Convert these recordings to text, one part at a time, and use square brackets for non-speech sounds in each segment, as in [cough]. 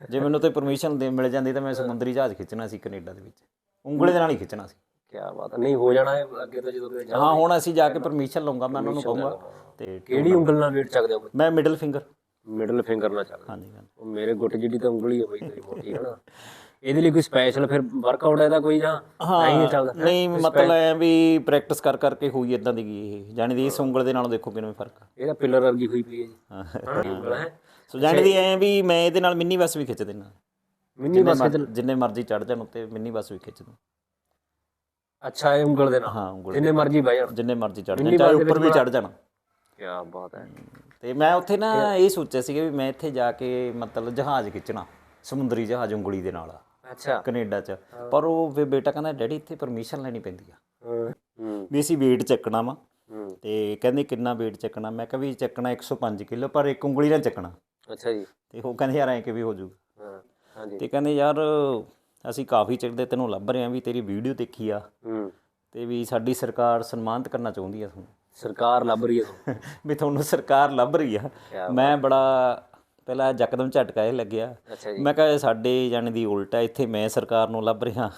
ਜੇ ਮੈਨੂੰ ਤੇ ਪਰਮਿਸ਼ਨ ਦੇ ਮਿਲ ਜਾਂਦੀ ਤਾਂ ਮੈਂ ਸਮੁੰਦਰੀ ਜਹਾਜ਼ ਖਿੱਚਣਾ ਸੀ ਕੈਨੇਡਾ ਦੇ ਵਿੱਚ। ਉਂਗਲੇ ਦੇ ਨਾਲ ਹੀ ਖਿੱਚਣਾ ਸੀ। ਕੀ ਬਾਤ ਹੈ। ਨਹੀਂ ਹੋ ਜਾਣਾ ਹੈ ਅੱਗੇ ਤੋਂ ਜਦੋਂ ਕਿਤੇ ਹਾਂ ਹੁਣ ਅਸੀਂ ਜਾ ਕੇ ਪਰਮਿਸ਼ਨ ਲਵਾਂਗਾ ਮੈਂ ਉਹਨਾਂ ਨੂੰ ਕਹੂੰਗਾ। ਤੇ ਕਿਹੜੀ ਉਂਗਲ ਨਾਲ ਵੇਟ ਚੱਕਦੇ ਹੋ ਮੈਂ ਮਿਡਲ ਫਿੰਗਰ ਮਿਡਲ ਫਿੰਗਰ ਨਾਲ ਚੱਕਦੇ ਹਾਂਜੀ ਉਹ ਮੇਰੇ ਗੁੱਟ ਜਿੱਡੀ ਤਾਂ ਉਂਗਲੀ ਹੈ ਬਈ ਤੇਰੀ ਮੋਟੀ ਹੈ ਨਾ ਇਹਦੇ ਲਈ ਕੋਈ ਸਪੈਸ਼ਲ ਫਿਰ ਵਰਕਆਊਟ ਇਹਦਾ ਕੋਈ ਜਾਂ ਨਹੀਂ ਇਹ ਚੱਲਦਾ ਨਹੀਂ ਮਤਲਬ ਐ ਵੀ ਪ੍ਰੈਕਟਿਸ ਕਰ ਕਰਕੇ ਹੋਈ ਇਦਾਂ ਦੀ ਗਈ ਇਹ। ਜਾਣੀ ਦੀ ਇਸ ਉਂਗਲ ਦੇ ਨਾਲੋਂ ਦੇਖੋ ਕਿਵੇਂ ਫ਼ਰਕ ਆ। ਇਹਦਾ ਪਿਲਰ ਵਰਗੀ ਹੋਈ ਪਈ ਹੈ ਜੀ। ਹਾਂ। ਹਾਂ ਉਂਗਲ ਹੈ ਸੋ ਜਾਣੀ ਦੀ ਐ ਵੀ ਮੈਂ ਇਹਦੇ ਨਾਲ ਮਿੰਨੀ ਬੱਸ ਵੀ ਖਿੱਚ ਦਿੰਦਾ। ਮਿੰਨੀ ਬਸ ਜਿੰਨੇ ਮਰਜ਼ੀ ਚੜ ਜਾਣ ਉੱਤੇ ਮਿੰਨੀ ਬੱਸ ਵੀ ਖਿੱਚ ਦੂੰ ਅੱਛਾ ਇਹ ਉਂਗਲ ਦੇ ਨਾਲ? ਹਾਂ ਉਂਗਲ ਜਿੰਨੇ ਮਰਜ਼ੀ ਬਹਿ ਜਾਣ। ਜਿੰਨੇ ਮਰਜ਼ੀ ਚੜ ਜਾਣ ਚਾਹੇ ਉੱਪਰ ਵੀ ਚੜ ਜਾਣਾ। ਕੀ ਬਾਤ ਹੈ। ਤੇ ਮੈਂ ਉੱਥੇ ਨਾ ਇਹ ਸੋਚਿਆ ਸੀਗਾ ਵੀ ਮੈਂ ਇੱਥੇ ਜਾ ਕੇ ਮਤਲਬ ਜਹਾਜ਼ ਖਿੱਚਣਾ ਸਮੁੰਦਰੀ ਜਹਾਜ਼ ਉਂਗਲੀ ਦੇ ਨਾਲ। ਅੱਛਾ। ਕੈਨੇਡਾ 'ਚ। ਪਰ ਉਹ ਫਿਰ ਬੇਟਾ ਕਹਿੰਦਾ ਡੈਡੀ ਇੱਥੇ ਪਰਮਿਸ਼ਨ ਲੈਣੀ ਪੈਂਦੀ ਆ। ਵੀ ਅਸੀਂ weight ਚੱਕਣਾ ਵਾ। ਤੇ ਕਹਿੰਦੇ ਕਿੰਨਾ weight ਚੱਕਣਾ? ਮੈਂ ਕਿਹਾ ਵੀ ਚੱਕਣਾ 105 ਕਿਲੋ ਪਰ ਇੱਕ ਉਂਗਲੀ ਨਾਲ ਚੱਕਣਾ। ਅੱਛਾ ਜੀ। ਤੇ ਉਹ ਕਹਿੰਦੇ ਯਾਰ ਐਂ ਕਿ ਵੀ ਹੋ ਜਾਊਗਾ ਹਾਂ ਹਾਂਜੀ। ਤੇ ਕਹਿੰਦੇ ਯਾਰ ਅਸੀਂ ਕਾਫੀ ਚਿਰ ਦੇ ਤੈਨੂੰ ਲੱਭ ਰਹੇ ਹਾਂ ਵੀ ਤੇਰੀ ਵੀਡੀਓ ਦੇਖੀ ਆ। ਹੂੰ। ਤੇ ਵੀ ਸਾਡੀ ਸਰਕਾਰ ਸਨਮਾਨਿਤ ਕਰਨਾ ਚਾਹੁੰਦੀ ਆ ਤੁਹਾਨੂੰ। ਸਰਕਾਰ ਲੱਭ ਰਹੀ ਤੁਹਾਨੂੰ। ਵੀ ਤੁਹਾਨੂੰ ਸਰਕਾਰ ਲੱਭ ਰਹੀ ਆ। ਮੈਂ ਬੜਾ ਪਹਿਲਾਂ ਯਕਦਮ ਝਟਕਾ ਇਹ ਲੱਗਿਆ। ਜੀ। ਮੈਂ ਕਿਹਾ ਸਾਡੇ ਜਾਣੇ ਦੀ ਉਲਟ ਆ ਇੱਥੇ ਮੈਂ ਸਰਕਾਰ ਨੂੰ ਲੱਭ ਰਿਹਾ।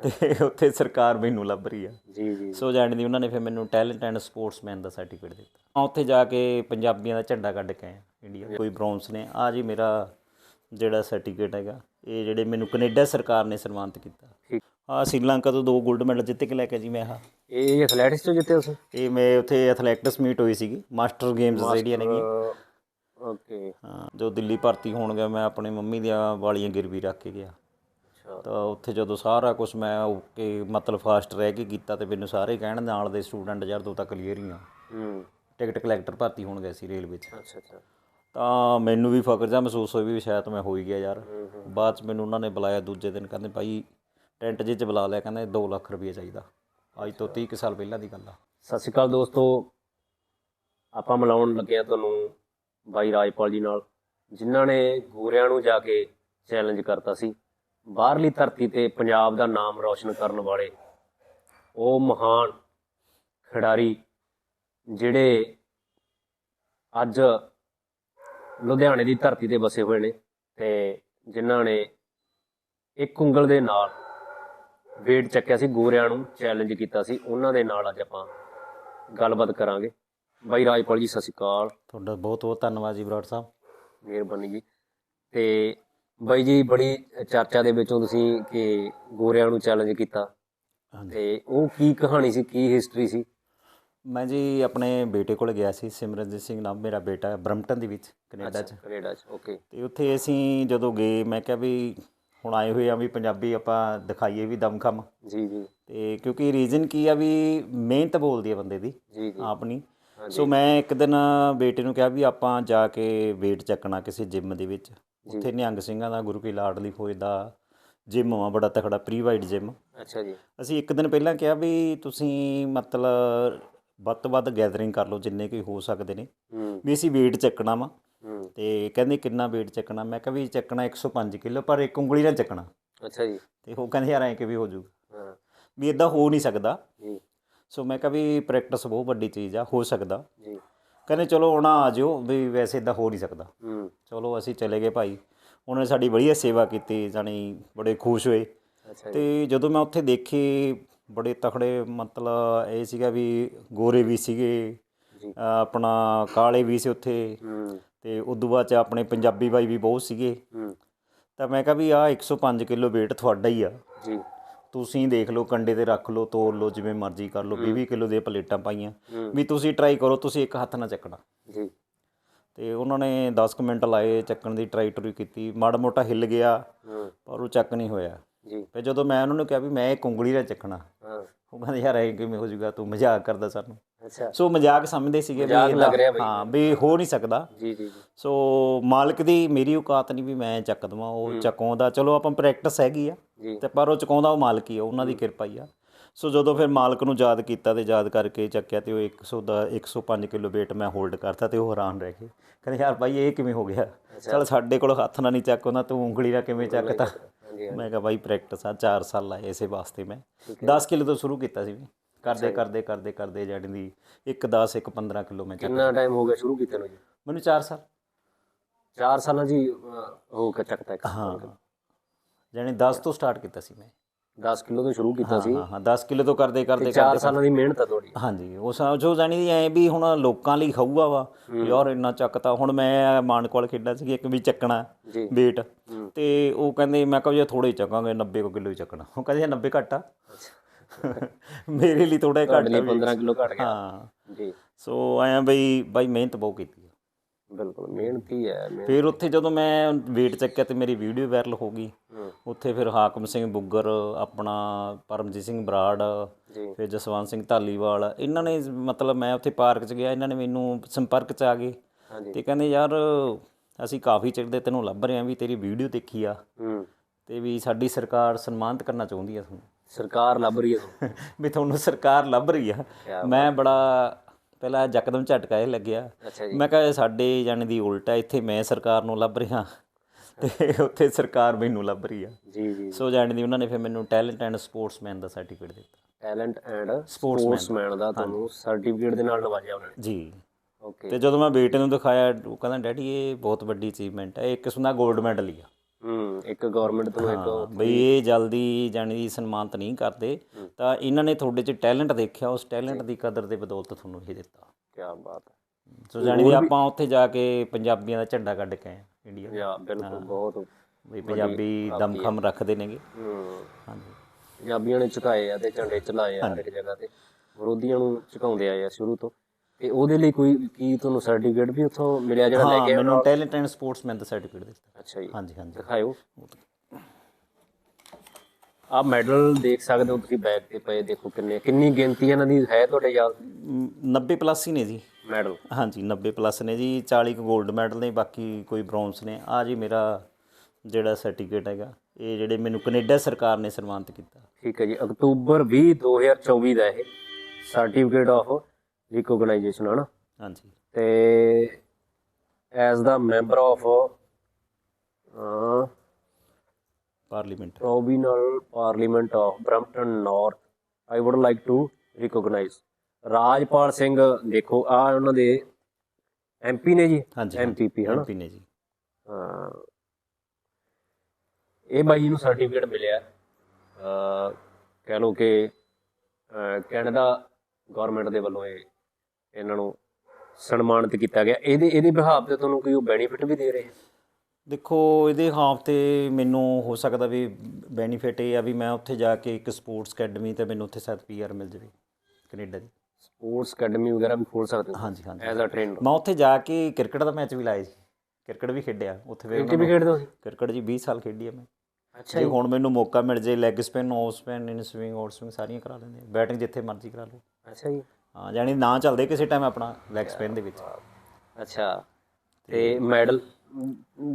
ਤੇ ਉੱਥੇ ਸਰਕਾਰ ਮੈਨੂੰ ਲੱਭ ਰਹੀ ਆ। ਜੀ ਜੀ। ਸੋ ਜਾਣ ਦੀ ਉਹਨਾਂ ਨੇ ਫਿਰ ਮੈਨੂੰ ਟੈਲੈਂਟ ਐਂਡ ਸਪੋਰਟਸਮੈਨ ਦਾ ਸਰਟੀਫਿਕੇਟ ਦਿੱਤਾ। ਮੈਂ ਉੱਥੇ ਜਾ ਕੇ ਪੰਜਾਬੀਆਂ ਦਾ ਝੰਡਾ ਕੱਢ ਕੇ ਆਇਆ। ਇੰਡੀਆ। ਕੋਈ ਬ੍ਰੌਂਜ਼ ਨੇ। ਆ ਜੀ ਮੇਰਾ ਜਿਹੜਾ ਸਰਟੀਫਿਕੇਟ ਹੈਗਾ ਇਹ ਜਿਹੜੇ ਮੈਨੂੰ ਕੈਨੇਡਾ ਸਰਕਾਰ ਨੇ ਸਨਮਾਨਿਤ ਕੀਤਾ। ਆ ਸ੍ਰੀਲੰਕਾ ਤੋਂ ਦੋ 골ਡ ਮੈਡਲ ਜਿੱਤ ਕੇ ਲੈ ਕੇ ਜੀ ਮੈਂ ਆ ਇਹ ਐਥਲੈਟਿਕਸ ਤੋਂ ਜਿੱਤੇ ਤੁਸੀਂ ਇਹ ਮੈਂ ਉੱਥੇ ਐਥਲੈਟਿਕਸ ਮੀਟ ਹੋਈ ਸੀਗੀ। ਮਾਸਟਰ ਗੇਮਸ ਜਿਹੜੀਆਂ ਨੇਗੀਆਂ। ਓਕੇ ਹਾਂ ਜੋ ਦਿੱਲੀ ਭਰਤੀ ਹੋਣ ਗਿਆ ਮੈਂ ਆਪਣੇ ਮੰਮੀ ਦੀਆਂ ਵਾਲੀਆਂ ਗਿਰਵੀ ਰੱਖ ਕੇ ਗਿਆ। ਤਾਂ ਉੱਥੇ ਜਦੋਂ ਸਾਰਾ ਕੁਝ ਮੈਂ ਓਕੇ ਮਤਲਬ ਫਾਸਟ ਰਹਿ ਕੇ ਕੀਤਾ ਤੇ ਮੈਨੂੰ ਸਾਰੇ ਕਹਿਣ ਨਾਲ ਦੇ ਸਟੂਡੈਂਟ ਯਾਰ ਤੂੰ ਤਾਂ ਕਲੀਅਰ ਹੀ ਆ। ਹੂੰ। ਟਿਕਟ ਕਲੈਕਟਰ ਭਰਤੀ ਹੋਣ ਗਏ ਸੀ ਰੇਲਵੇ 'ਚ ਅੱਛਾ ਅੱਛਾ। ਤਾਂ ਮੈਨੂੰ ਵੀ ਫਖਰ ਜਿਹਾ ਮਹਿਸੂਸ ਹੋਇਆ ਵੀ ਸ਼ਾਇਦ ਮੈਂ ਹੋ ਹੀ ਗਿਆ ਯਾਰ। ਬਾਅਦ 'ਚ ਮੈਨੂੰ ਉਹਨਾਂ ਨੇ ਬੁਲਾਇਆ, ਦੂਜੇ ਦਿਨ ਕਹਿੰਦੇ ਭਾਈ ਟੈਂਟ ਜਿਹੇ 'ਚ ਬੁਲਾ ਲਿਆ, ਕਹਿੰਦੇ 2 ਲੱਖ ਰੁਪਏ ਚਾਹੀਦਾ। ਅੱਜ ਤੋਂ 30 ਕੁ ਸਾਲ ਪਹਿਲਾਂ ਦੀ ਗੱਲ ਆ। ਸਤਿ ਸ਼੍ਰੀ ਅਕਾਲ ਦੋਸਤੋ। ਆਪਾਂ ਮਿਲਾਉਣ ਲੱਗੇ ਆ ਤੁਹਾਨੂੰ ਬਾਈ ਰਾਜਪਾਲ ਜੀ ਨਾਲ, ਜਿਨ੍ਹਾਂ ਨੇ ਗੋਰਿਆਂ ਨੂੰ ਜਾ ਕੇ ਚੈਲੰਜ ਕਰਤਾ ਸੀ। ਬਾਹਰਲੀ ਧਰਤੀ ਤੇ ਪੰਜਾਬ ਦਾ ਨਾਮ ਰੌਸ਼ਨ ਕਰਨ ਵਾਲੇ ਉਹ ਮਹਾਨ ਖਿਡਾਰੀ, ਜਿਹੜੇ ਅੱਜ ਲੁਧਿਆਣੇ ਦੀ ਧਰਤੀ ਤੇ ਵਸੇ ਹੋਏ ਨੇ ਤੇ ਜਿਨ੍ਹਾਂ ਨੇ ਇੱਕ ਉਂਗਲ ਦੇ ਨਾਲ ਵੇਟ ਚੱਕਿਆ ਸੀ ਗੋਰਿਆਂ ਨੂੰ ਚੈਲੰਜ ਕੀਤਾ ਸੀ ਉਹਨਾਂ ਦੇ ਨਾਲ ਅੱਜ ਆਪਾਂ ਗੱਲਬਾਤ ਕਰਾਂਗੇ। ਬਾਈ ਰਾਜਪਾਲ ਜੀ ਸਤਿ ਸ਼੍ਰੀ ਅਕਾਲ। ਤੁਹਾਡਾ ਬਹੁਤ ਬਹੁਤ ਧੰਨਵਾਦ ਜੀ ਬਰਾੜ ਸਾਹਿਬ। ਮਿਹਰਬਾਨੀ ਜੀ। ਤੇ ਬਾਈ ਜੀ ਬੜੀ ਚਰਚਾ ਦੇ ਵਿੱਚੋਂ ਤੁਸੀਂ ਕਿ ਗੋਰਿਆਂ ਨੂੰ ਚੈਲੰਜ ਕੀਤਾ। ਤੇ ਉਹ ਕੀ ਕਹਾਣੀ ਸੀ ਕੀ ਹਿਸਟਰੀ ਸੀ? ਮੈਂ ਜੀ ਆਪਣੇ ਬੇਟੇ ਕੋਲ ਗਿਆ ਸੀ ਸਿਮਰਨਜੀਤ ਸਿੰਘ ਨਾਮ ਮੇਰਾ ਬੇਟਾ ਹੈ ਬਰਮਟਨ ਦੇ ਵਿੱਚ ਕੈਨੇਡਾ 'ਚ। ਕੈਨੇਡਾ ਚ ਓਕੇ ਤੇ ਉੱਥੇ ਅਸੀਂ ਜਦੋਂ ਗਏ ਮੈਂ ਕਿਹਾ ਵੀ ਹੁਣ ਆਏ ਹੋਏ ਆ ਵੀ ਪੰਜਾਬੀ ਆਪਾਂ ਦਿਖਾਈਏ ਵੀ ਦਮਖਮ। ਜੀ ਜੀ। ਤੇ ਕਿਉਂਕਿ ਰੀਜ਼ਨ ਕੀ ਆ ਵੀ ਮਿਹਨਤ ਬੋਲਦੀ ਆ ਬੰਦੇ ਦੀ ਜੀ ਜੀ। ਆਪਣੀ ਸੋ ਮੈਂ ਇੱਕ ਦਿਨ ਬੇਟੇ ਨੂੰ ਕਿਹਾ ਵੀ ਆਪਾਂ ਜਾ ਕੇ weight ਚੱਕਣਾ ਕਿਸੇ ਜਿਮ ਦੇ ਵਿੱਚ। ਉੱਥੇ ਨਿਹੰਗ ਸਿੰਘਾਂ ਦਾ ਗੁਰੂ ਕੀ ਲਾਡਲੀ ਫੌਜ ਦਾ ਜਿਮ ਆ ਬੜਾ ਤਕੜਾ ਪ੍ਰੀਵਾਈਡ ਜਿਮ ਅੱਛਾ ਜੀ। ਅਸੀਂ ਇੱਕ ਦਿਨ ਪਹਿਲਾਂ ਕਿਹਾ ਵੀ ਤੁਸੀਂ ਮਤਲਬ ਵੱਧ ਤੋਂ ਵੱਧ ਗੈਦਰਿੰਗ ਕਰ ਲਓ ਜਿੰਨੇ ਕੋਈ ਹੋ ਸਕਦੇ ਨੇ। ਵੀ ਅਸੀਂ weight ਚੱਕਣਾ ਵਾ। ਤੇ ਕਹਿੰਦੇ ਕਿੰਨਾ weight ਚੱਕਣਾ? ਮੈਂ ਕਿਹਾ ਵੀ ਚੱਕਣਾ 105 ਕਿਲੋ ਪਰ ਇੱਕ ਉਂਗਲੀ ਨਾਲ ਚੱਕਣਾ। ਅੱਛਾ ਜੀ। ਤੇ ਉਹ ਕਹਿੰਦੇ ਯਾਰ ਐਂ ਕਿ ਵੀ ਹੋ ਜਾਊਗਾ ਹਾਂ। ਵੀ ਇਦਾਂ ਹੋ ਨਹੀਂ ਸਕਦਾ। ਜੀ। ਸੋ ਮੈਂ ਕਿਹਾ ਵੀ ਪ੍ਰੈਕਟਿਸ ਬਹੁਤ ਵੱਡੀ ਚੀਜ਼ ਆ ਹੋ ਸਕਦਾ। ਜੀ। ਕਹਿੰਦੇ ਚਲੋ ਹੁਣ ਆ ਜਿਓ ਵੀ ਵੈਸੇ ਇਦਾਂ ਹੋ ਨਹੀਂ ਸਕਦਾ। ਹੂੰ। ਚਲੋ ਅਸੀਂ ਚਲੇ ਗਏ ਭਾਈ। ਉਹਨਾਂ ਨੇ ਸਾਡੀ ਬੜੀ ਸੇਵਾ ਕੀਤੀ ਜਾਣੀ ਬੜੇ ਖੁਸ਼ ਹੋਏ। ਅੱਛਾ ਜੀ। ਤੇ ਜਦੋਂ ਮੈਂ ਉੱਥੇ ਦੇਖੇ ਬੜੇ ਤਖੜੇ ਮਤਲਬ ਇਹ ਸੀਗਾ ਵੀ ਗੋਰੇ ਵੀ ਸੀਗੇ ਆਪਣਾ ਕਾਲੇ ਵੀ ਸੀ ਉੱਥੇ। ਤੇ ਉਦੋਂ ਬਾਅਦ ਚ ਆਪਣੇ ਪੰਜਾਬੀ ਬਾਈ ਵੀ ਬਹੁਤ ਸੀਗੇ। ਤਾਂ ਮੈਂ ਕਿਹਾ ਵੀ ਆ 105 ਕਿਲੋ weight ਤੁਹਾਡਾ ਹੀ ਆ। ਜੀ। ਤੁਸੀਂ ਦੇਖ ਲਓ ਕੰਡੇ ਤੇ ਰੱਖ ਲਓ ਤੋਲ ਲਓ ਜਿਵੇਂ ਮਰਜ਼ੀ ਕਰ ਲਓ 20 ਕਿਲੋ ਦੀਆਂ ਪਲੇਟਾਂ ਪਾਈਆਂ। ਵੀ ਤੁਸੀਂ ਟਰਾਈ ਕਰੋ ਤੁਸੀਂ ਇੱਕ ਹੱਥ ਨਾਲ ਚੱਕਣਾ। ਜੀ। ਤੇ ਉਹਨਾਂ ਨੇ 10 ਕੁ ਮਿੰਟ ਲਾਏ ਚੱਕਣ ਦੀ ਟਰਾਈ ਟਰੀ ਕੀਤੀ। ਮਾੜਾ ਮੋਟਾ ਹਿੱਲ ਗਿਆ ਪਰ ਉਹ ਚੱਕ ਨਹੀਂ ਹੋਇਆ। ਜੀ। ਫਿਰ ਜਦੋਂ ਮੈਂ ਉਹਨਾਂ ਨੂੰ ਕਿਹਾ ਵੀ ਮੈਂ ਇਹ ਉਂਗਲੀ ਨਾਲ ਚੱਕਣਾ ਹਾਂ। ਉਹ ਕਹਿੰਦੇ ਯਾਰ ਇਹ ਕਿਵੇਂ ਹੋ ਜਾਊਗਾ? ਤੂੰ ਮਜ਼ਾਕ ਕਰਦਾ ਸਾਨੂੰ। ਅੱਛਾ। ਸੋ ਮਜ਼ਾਕ ਸਮਝਦੇ ਸੀਗੇ ਵੀ ਇਹਦਾ-। ਹਾਂ ਵੀ ਹੋ ਨਹੀਂ ਸਕਦਾ। ਜੀ ਜੀ ਜੀ। ਸੋ ਮਾਲਕ ਦੀ ਮੇਰੀ ਔਕਾਤ ਨਹੀਂ ਵੀ ਮੈਂ ਚੱਕ ਦਵਾਂ ਉਹ ਚੱਕਾਉਂਦਾ ਚਲੋ ਆਪਾਂ ਪ੍ਰੈਕਟਿਸ ਹੈਗੀ ਆ ਤੇ ਪਰ ਉਹ ਚੁਕਾਉਂਦਾ ਉਹ ਮਾਲਕ ਹੀ ਆ ਉਹਨਾਂ ਦੀ ਕਿਰਪਾ ਹੀ ਆ। ਸੋ ਜਦੋਂ ਫਿਰ ਮਾਲਕ ਨੂੰ ਯਾਦ ਕੀਤਾ ਤੇ ਯਾਦ ਕਰਕੇ ਚੱਕਿਆ ਤੇ ਉਹ 100 ਦਾ 105 ਕਿਲੋ weight ਮੈਂ ਹੋਲਡ ਕਰਤਾ ਤੇ ਉਹ ਹੈਰਾਨ ਰਹਿ ਗਏ। ਕਹਿੰਦੇ ਯਾਰ ਭਾਈ ਇਹ ਕਿਵੇਂ ਹੋ ਗਿਆ? ਚਲ ਸਾਡੇ ਕੋਲ ਹੱਥ ਨਾਲ ਨਹੀਂ ਚੱਕ ਹੁੰਦਾ ਤੂੰ ਉਂਗਲੀ ਨਾਲ ਕਿਵੇਂ ਚੱਕਤਾ? ਮੈਂ ਕਿਹਾ ਭਾਈ ਪ੍ਰੈਕਟਿਸ ਆ 4 ਸਾਲ ਲਾਏ ਇਸੇ ਵਾਸਤੇ ਮੈਂ। 10 ਕਿਲੋ ਤੋਂ ਸ਼ੁਰੂ ਕੀਤਾ ਸੀ ਵੀ ਕਰਦੇ ਕਰਦੇ ਕਰਦੇ ਕਰਦੇ ਜਾਣੀ ਦੀ ਇੱਕ 10 ਇੱਕ 15 ਕਿਲੋ ਮੈਂ ਕਿੰਨਾ ਟਾਈਮ ਹੋ ਗਿਆ ਸ਼ੁਰੂ ਕੀਤੇ ਨੂੰ ਜੀ? ਮੈਨੂੰ 4 ਸਾਲ। 4 ਸਾਲਾਂ ਜੀ ਹੋ ਕੇ ਇੱਕ। ਹਾਂ। ਜਾਣੀ 10 ਤੋਂ ਸਟਾਰਟ ਕੀਤਾ ਸੀ ਮੈਂ। 10 ਕਿਲੋ ਤੋਂ ਸ਼ੁਰੂ ਕੀਤਾ ਸੀ। ਹਾਂ ਹਾਂ 10 ਕਿਲੋ ਤੋਂ ਕਰਦੇ ਕਰਦੇ 4 ਸਾਲਾਂ ਦੀ ਮਿਹਨਤ ਆ ਤੁਹਾਡੀ। ਹਾਂਜੀ ਉਹ ਸਾ- ਜੋ ਜਾਣੀ ਦੀ ਐ ਵੀ ਹੁਣ ਲੋਕਾਂ ਲਈ ਖਾਊਗਾ ਵਾ ਯਾਰ ਇੰਨਾ ਚੱਕਤਾ। ਹੁਣ ਮੈਂ ਮਾਨਕਵਾਲ ਖੇਡਾਂ ਸੀ ਇੱਕ ਵੀ ਚੱਕਣਾ weight ਤੇ ਉਹ ਕਹਿੰਦੇ ਮੈਂ ਕਿਹਾ ਜੀ ਥੋੜੇ ਚੱਕਾਂਗੇ 90 ਕਿਲੋ ਹੀ ਚੱਕਣਾ। ਉਹ ਕਹਿੰਦੇ 90 ਘੱਟ ਆ। ਮੇਰੇ ਲਈ ਥੋੜਾ ਘੱਟ ਤੁਹਾਡੇ ਆ ਲਈ ਵੀ। 15 ਕਿਲੋ ਘਟ ਗਿਆ। ਹਾਂ। ਜੀ। ਸੋ ਆਇਆ ਬਈ ਬਾਈ ਮਿਹਨਤ ਬਹੁਤ ਕੀਤੀ। ਬਿਲਕੁਲ ਮਿਹਨਤੀ ਹੈ ਫਿਰ ਉੱਥੇ ਜਦੋਂ ਮੈਂ weight ਚੱਕਿਆ ਤੇ ਮੇਰੀ ਵੀਡੀਓ ਵਾਇਰਲ ਹੋ ਗਈ। ਉੱਥੇ ਫਿਰ ਹਾਕਮ ਸਿੰਘ ਬੁੱਗਰ ਆਪਣਾ ਪਰਮਜੀਤ ਸਿੰਘ ਬਰਾੜ ਫਿਰ ਜਸਵੰਤ ਸਿੰਘ ਢਾਲੀਵਾਲ ਇਹਨਾਂ ਨੇ ਮਤਲਬ ਮੈਂ ਉੱਥੇ ਪਾਰਕ 'ਚ ਗਿਆ ਇਹਨਾਂ ਨੇ ਮੈਨੂੰ ਸੰਪਰਕ 'ਚ ਆ ਗਏ। ਤੇ ਕਹਿੰਦੇ ਯਾਰ ਅਸੀਂ ਕਾਫੀ ਚਿਰ ਦੇ ਤੈਨੂੰ ਲੱਭ ਰਹੇ ਹਾਂ ਵੀ ਤੇਰੀ ਵੀਡੀਓ ਦੇਖੀ ਆ। ਤੇ ਵੀ ਸਾਡੀ ਸਰਕਾਰ ਸਨਮਾਨਿਤ ਕਰਨਾ ਚਾਹੁੰਦੀ ਆ ਤੁਹਾਨੂੰ। ਸਰਕਾਰ ਲੱਭ ਰਹੀ ਤੁਹਾਨੂੰ। [laughs] ਵੀ ਤੁਹਾਨੂੰ ਸਰਕਾਰ ਲੱਭ ਰਹੀ ਆ। ਮੈਂ ਬੜਾ ਪਹਿਲਾਂ ਯਕਦਮ ਝਟਕਾ ਇਹ ਲੱਗਿਆ। ਮੈਂ ਕਿਹਾ ਸਾਡੇ ਜਾਣੇ ਦੀ ਉਲਟ ਇੱਥੇ ਮੈਂ ਸਰਕਾਰ ਨੂੰ ਲੱਭ ਰਿਹਾ। ਤੇ ਉੱਥੇ ਸਰਕਾਰ ਮੈਨੂੰ ਲੱਭ ਰਹੀ ਆ। ਜੀ ਜੀ। ਸੋ ਜਾਣੇ ਦੀ ਉਹਨਾਂ ਨੇ ਫਿਰ ਮੈਨੂੰ ਟੈਲੈਂਟ ਐਂਡ ਸਪੋਰਟਸਮੈਨ ਦਾ ਸਰਟੀਫਿਕੇਟ ਦਿੱਤਾ। Talent and sportsman. ਦਾ ਤੁਹਾਨੂੰ ਸਰਟੀਫਿਕੇਟ ਦੇ ਨਾਲ ਨਵਾਜਿਆ ਉਹਨਾਂ ਨੇ। ਜੀ। ਓਕੇ। ਤੇ ਜਦੋਂ ਮੈਂ ਬੇਟੇ ਨੂੰ ਦਿਖਾਇਆ ਉਹ ਕਹਿੰਦਾ ਡੈਡੀ ਇਹ ਬਹੁਤ ਵੱਡੀ ਅਚੀਵਮੈਂਟ ਹੈ ਇਹ ਇੱਕ ਕਿਸਮ ਦਾ 골ਡ ਮੈਡਲ ਹੀ ਆ। ਹੂੰ ਇੱਕ ਗਵਰਨਮੈਂਟ ਤੋਂ ਇੱਕ ਬਈ ਇਹ ਜਲਦੀ ਜਾਣੀ ਦੀ ਸਨਮਾਨਤ ਨਹੀਂ ਕਰਦੇ। ਤਾਂ ਇਹਨਾਂ ਨੇ ਤੁਹਾਡੇ 'ਚ ਟੈਲੈਂਟ ਦੇਖਿਆ ਉਸ ਟੈਲੈਂਟ ਦੀ ਕਦਰ ਦੇ ਬਦੌਲਤ ਤੁਹਾਨੂੰ ਇਹ ਦਿੱਤਾ। ਕੀ ਬਾਤ ਹੈ। ਸੋ ਜਾਣੀ ਦੀ ਆਪਾਂ ਉੱਥੇ ਜਾ ਕੇ ਪੰਜਾਬੀਆਂ ਦਾ ਝੰਡਾ ਕੱਢ ਕੇ ਆਏ ਇੰਡੀਆ। ਜਾਂ ਬਿਲਕੁਲ ਬਹੁਤ ਵੀ ਪੰਜਾਬੀ ਦਮਖਮ ਰੱਖਦੇ ਨੇਗੇ। ਹੂੰ। ਹਾਂਜੀ। ਪੰਜਾਬੀਆਂ ਨੇ ਝੁਕਾਏ ਆ ਤੇ ਝੰਡੇ ਚਲਾਏ ਆ ਹਰ ਇੱਕ ਜਗ੍ਹਾ ਤੇ। ਵਿਰੋਧੀਆਂ ਨੂੰ ਝੁਕਾਉਂਦੇ ਆਏ ਆ ਸ਼ੁਰੂ ਤੋਂ। ਤੇ ਉਹਦੇ ਲਈ ਕੋਈ ਕੀ ਤੁਹਾਨੂੰ ਸਰਟੀਫਿਕੇਟ ਵੀ ਉੱਥੋਂ ਮਿਲਿਆ ਜਿਹੜਾ ਲੈ ਕੇ ਮੈਨੂੰ ਟੈਲੈਂਟ ਐਂਡ ਸਪੋਰਟਸਮੈਨ ਦਾ ਸਰਟੀਫਿਕੇਟ ਦਿੱਤਾ। ਅੱਛਾ ਜੀ। ਹਾਂਜੀ ਹਾਂਜੀ। ਦਿਖਾਇਓ। ਆ ਮੈਡਲ ਦੇਖ ਸਕਦੇ ਹੋ ਤੁਸੀਂ ਬੈਗ ਤੇ ਪਏ ਦੇਖੋ ਕਿੰਨੇ ਕਿੰਨੀ ਗਿਣਤੀ ਇਹਨਾਂ ਦੀ ਹੈ ਤੁਹਾਡੇ ਯਾਦ ਮ, 90 ਪਲੱਸ ਹੀ ਨੇ ਜੀ। ਮੈਡਲ। ਹਾਂਜੀ 90 ਪਲੱਸ ਨੇ ਜੀ 40 ਕੁ 골ਡ ਮੈਡਲ ਨੇ ਬਾਕੀ ਕੋਈ ਬ੍ਰੌਂਜ਼ ਨੇ। ਆ ਜੀ ਮੇਰਾ ਜਿਹੜਾ ਸਰਟੀਫਿਕੇਟ ਹੈਗਾ ਇਹ ਜਿਹੜੇ ਮੈਨੂੰ ਕੈਨੇਡਾ ਸਰਕਾਰ ਨੇ ਸਨਮਾਨਿਤ ਕੀਤਾ। ਠੀਕ ਹੈ ਜੀ ਅਕਤੂਬਰ 20 2024 ਦਾ ਇਹ ਸਰਟੀਫਿਕੇਟ ਆਫ ਰਿਕੋਗਨਾਈਜੇਸ਼ਨ ਹੈ ਨਾ ਹਾਂਜੀ। ਤੇ as the member of parliament provincial parliament of Brampton north I would like to recognise Rajpal Singh ਦੇਖੋ ਆ ਉਹਨਾਂ ਦੇ ਐਮਪੀ ਨੇ ਜੀ ਹਾਂਜੀ ਐਮਪੀਪੀ ਹਨਾ? MP ਨੇ ਜੀ। ਹਾਂ ਇਹ ਬਾਈ ਨੂੰ ਸਰਟੀਫਿਕੇਟ ਮਿਲਿਆ। ਅ ਕਹਿ ਲਓ ਕਿ ਕੈਨੇਡਾ ਗਵਰਨਮੈਂਟ ਦੇ ਵੱਲੋਂ ਇਹ ਇਹਨਾਂ ਨੂੰ ਸਨਮਾਨਿਤ ਕੀਤਾ ਗਿਆ। ਇਹਦੇ ਇਹਦੇ ਬਿਹਾਫ ਤੇ ਤੁਹਾਨੂੰ ਕੋਈ ਬੈਨੀਫਿਟ ਵੀ ਦੇ ਰਹੇ? ਦੇਖੋ ਇਹਦੇ ਹਾਫ ਤੇ ਮੈਨੂੰ ਹੋ ਸਕਦਾ ਵੀ ਬੈਨੀਫਿਟ ਇਹ ਆ ਵੀ ਮੈਂ ਉੱਥੇ ਜਾ ਕੇ ਇੱਕ ਸਪੋਰਟਸ ਅਕੈਡਮੀ ਤੇ ਮੈਨੂੰ ਉੱਥੇ ਸੈਟ ਪੀਆਰ ਮਿਲ ਜਾਵੇ ਕੈਨੇਡਾ ਦੀ। ਸਪੋਰਟਸ ਅਕੈਡਮੀ ਵਗੈਰਾ ਵੀ ਖੋਲ ਸਕਦੇ ਹੋ। ਹਾਂਜੀ ਹਾਂਜੀ। ਐਜ਼ ਅ ਟ੍ਰੇਨਰ ਮੈਂ ਉੱਥੇ ਜਾ ਕੇ ਕ੍ਰਿਕਟ ਦਾ ਮੈਚ ਵੀ ਲਾਇਆ ਜੀ ਕ੍ਰਿਕਟ ਵੀ ਖੇਡਿਆ। ਉੱਥੇ ਫਿਰ ਕਿੰਨੇ ਵੀ ਖੇਡਦੇ ਹੋ? ਕ੍ਰਿਕਟ ਜੀ 20 ਸਾਲ ਖੇਡੀ ਆ ਮੈਂ। ਅੱਛਾ ਜੇ ਹੁਣ ਮੈਨੂੰ ਮੌਕਾ ਮਿਲ ਜੇ leg spin off spin in swing out swing ਸਾਰੀਆਂ ਕਰਾ ਲੈਂਦੇ ਬੈਟਿੰਗ ਜਿੱਥੇ ਮਰਜ਼ੀ ਕਰਾ ਲਓ। ਅੱਛਾ ਜੀ। ਹਾਂ ਜਾਨੀ ਨਾ ਚੱਲਦੇ ਕਿਸੇ ਟਾਈਮ ਆਪਣਾ ਲੈਗ ਸਪਿਨ ਦੇ ਵਿੱਚ। ਅੱਛਾ। ਤੇ ਮੈਡਲ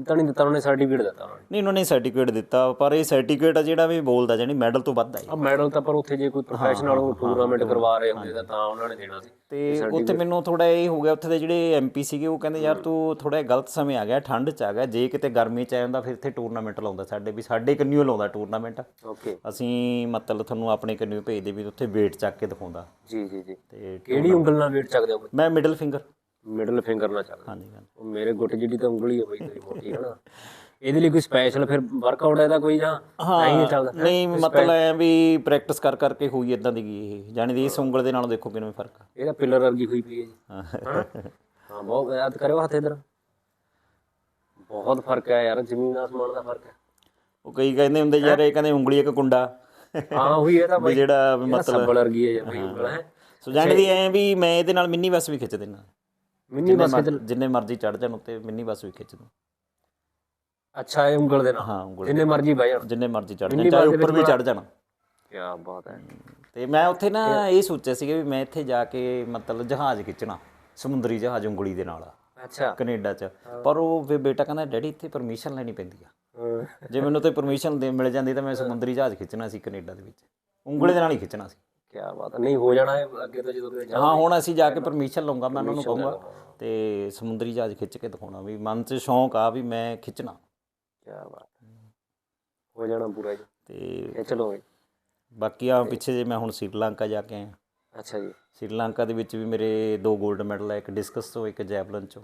ਤਾਂ ਨਹੀਂ ਦਿੱਤਾ ਉਹਨੇ ਸਰਟੀਫਿਕੇਟ ਦਿੱਤਾ ਉਹਨਾਂ ਨੇ। ਨਹੀਂ ਉਹਨਾਂ ਨੇ ਸਰਟੀਫਿਕੇਟ ਦਿੱਤਾ ਪਰ ਇਹ ਸਰਟੀਫਿਕੇਟ ਆ ਜਿਹੜਾ ਵੀ ਬੋਲਦਾ ਜਾਨੀ ਮੈਡਲ ਤੋਂ ਵੱਧ ਆ ਆ ਮੈਡਲ ਤਾਂ ਪਰ ਉੱਥੇ ਜੇ ਕੋਈ ਪ੍ਰੋਫੈਸ਼ਨਲ ਉਹ ਟੂਰਨਾਮੈਂਟ ਕਰਵਾ ਰਹੇ ਹੁੰਦੇ ਤਾਂ ਤਾਂ ਉਹਨਾਂ ਨੇ ਦੇਣਾ ਸੀ। ਤੇ ਉੱਥੇ ਮੈਨੂੰ ਥੋੜਾ ਇਹ ਹੋ ਗਿਆ ਉੱਥੇ ਦੇ ਜਿਹੜੇ ਐਮਪੀ ਸੀਗੇ ਉਹ ਕਹਿੰਦੇ ਯਾਰ ਤੂੰ ਥੋੜਾ ਗਲਤ ਸਮੇਂ ਆ ਗਿਆ ਠੰਡ ਚ ਆ ਗਿਆ ਜੇ ਕਿਤੇ ਗਰਮੀ ਚ ਆ ਜਾਂਦਾ ਫਿਰ ਇੱਥੇ ਟੂਰਨਾਮੈਂਟ ਲਾਉਂਦਾ ਸਾਡੇ ਵੀ ਸਾਡੇ ਕੰਨਿਓ ਲਾਉਂਦਾ ਟੂਰਨਾਮੈਂਟ ਓਕੇ ਅਸੀਂ ਮਤਲਬ ਤੁਹਾਨੂੰ ਆਪਣੇ ਕੰਨਿਓ ਭੇਜਦੇ ਵੀ ਉੱਥੇ weight ਚੱਕ ਕੇ ਦਿਖਾਉਂਦਾ। ਜੀ ਜੀ ਜੀ। ਤੇ ਕਿਹੜੀ ਉਂਗਲ ਨਾਲ ਵੇਟ ਚੱਕਦੇ ਹੋ? ਮੈਂ ਮਿਡਲ ਫਿੰਗਰ ਮਿਡਲ ਫਿੰਗਰ ਨਾਲ ਚੱਕਦੇ ਹਾਂਜੀ ਉਹ ਮੇਰੇ ਗੁੱਟ ਜਿਹੜੀ ਤਾਂ ਉਂਗਲੀ ਹੋਈ ਤੇਰੀ ਮੋਟੀ ਹੈ ਨਾ ਇਹਦੇ ਲਈ ਕੋਈ ਸਪੈਸ਼ਲ ਫਿਰ ਵਰਕਆਊਟ ਇਹਦਾ ਕੋਈ ਜਾਂ ਨਹੀਂ ਚੱਲਦਾ? ਨਹੀਂ ਮਤਲਬ ਐ ਵੀ ਪ੍ਰੈਕਟਿਸ ਕਰ ਕਰਕੇ ਹੋਈ ਇਦਾਂ ਦੀ ਗਈ ਇਹ। ਜਾਣੀ ਦੀ ਇਸ ਉਂਗਲ ਦੇ ਨਾਲੋਂ ਦੇਖੋ ਕਿਵੇਂ ਫ਼ਰਕ ਆ। ਇਹਦਾ ਪਿਲਰ ਵਰਗੀ ਹੋਈ ਪਈ ਹੈ ਜੀ। ਹਾਂ। ਹਾਂ ਬਹੁਤ ਯਾਦ ਕਰਿਓ ਹੱਥ ਇਧਰ। ਬਹੁਤ ਫ਼ਰਕ ਹੈ ਯਾਰ ਜ਼ਮੀਨ ਆਸਮਾਨ ਦਾ ਫ਼ਰਕ ਹੈ। ਉਹ ਕਈ ਕਹਿੰਦੇ ਹੁੰਦੇ ਯਾਰ ਇਹ ਕਹਿੰਦੇ ਉਂਗਲੀ ਇੱਕ ਕੁੰਡਾ। ਹਾਂ ਉਹੀ ਇਹ ਤਾਂ ਵੀ ਬਈ। ਜਿਹੜਾ ਮਤਲਬ ਸੱਬਲ ਵਰਗੀ ਹੈ ਜਾਂ ਬਈ ਉਂਗਲ ਹੈ। ਸੋ ਦੀ ਐ ਵੀ ਮੈਂ ਇਹਦੇ ਨਾਲ ਮਿੰਨੀ ਬੱਸ ਵੀ ਖਿੱਚ ਦਿੰਦਾ। ਮਿੰਨੀ ਬਸ ਜਿੰਨੇ ਮਰਜ਼ੀ ਚੜ ਜਾਣ ਉੱਤੇ ਮਿੰਨੀ ਬੱਸ ਵੀ ਖਿੱਚ ਦੂੰ। ਅੱਛਾ ਇਹ ਉਂਗਲ ਦੇ ਨਾਲ? ਹਾਂ ਉਂਗਲ ਜਿੰਨੇ ਮਰਜ਼ੀ ਬਹਿ ਜਾਣ। ਜਿੰਨੇ ਮਰਜ਼ੀ ਚੜ ਜਾਣ ਚਾਹੇ ਉੱਪਰ ਵੀ ਚੜ ਜਾਣ। ਕੀ ਬਾਤ ਹੈ। ਤੇ ਮੈਂ ਉੱਥੇ ਨਾ ਇਹ ਸੋਚਿਆ ਸੀਗਾ ਵੀ ਮੈਂ ਇੱਥੇ ਜਾ ਕੇ ਮਤਲਬ ਜਹਾਜ਼ ਖਿੱਚਣਾ ਸਮੁੰਦਰੀ ਜਹਾਜ਼ ਉਂਗਲੀ ਦੇ ਨਾਲ। ਅੱਛਾ। ਕੈਨੇਡਾ 'ਚ। ਪਰ ਉਹ ਵੀ ਬੇਟਾ ਕਹਿੰਦਾ ਡੈਡੀ ਇੱਥੇ ਪਰਮਿਸ਼ਨ ਲੈਣੀ ਪੈਂਦੀ ਆ। ਜੇ ਮੈਨੂੰ ਤੇ ਪਰਮਿਸ਼ਨ ਦੇ ਮਿਲ ਜਾਂਦੀ ਤਾਂ ਮੈਂ ਸਮੁੰਦਰੀ ਜਹਾਜ਼ ਖਿੱਚਣਾ ਸੀ ਕੈਨੇਡਾ ਦੇ ਵਿੱਚ। ਉਂਗਲੀ ਦੇ ਨਾਲ ਹੀ ਖਿੱਚਣਾ ਸੀ। ਕੀ ਬਾਤ ਹੈ। ਨਹੀਂ ਹੋ ਜਾਣਾ ਹੈ ਅੱਗੇ ਤਾਂ ਜਦੋਂ ਕਿਤੇ ਹਾਂ ਹੁਣ ਅਸੀਂ ਜਾ ਕੇ ਪਰਮਿਸ਼ਨ ਲਵਾਂਗਾ ਮੈਂ ਉਹਨਾਂ ਨੂੰ ਕਹੂੰਗਾ। ਤੇ ਸਮੁੰਦਰੀ ਜਹਾਜ਼ ਖਿੱਚ ਕੇ ਦਿਖਾਉਣਾ ਵੀ ਮਨ 'ਚ ਸ਼ੌਂਕ ਆ ਵੀ ਮੈਂ ਖਿੱਚਣਾ। ਕੀ ਬਾਤ ਹੋ। ਜਾਣਾ ਪੂਰਾ ਜੀ। ਤੇ ਚਲੋਗੇ ਬਾਕੀ ਆ ਪਿੱਛੇ ਜੇ ਮੈਂ ਹੁਣ ਸ਼੍ਰੀਲੰਕਾ ਜਾ ਕੇ ਆਇਆ। ਅੱਛਾ ਜੀ। ਸ਼੍ਰੀਲੰਕਾ ਦੇ ਵਿੱਚ ਵੀ ਮੇਰੇ ਦੋ 골ਡ ਮੈਡਲ ਆ ਇੱਕ ਡਿਸਕਸ ਤੋਂ ਇੱਕ ਜੈਵਲਨ ਚੋਂ।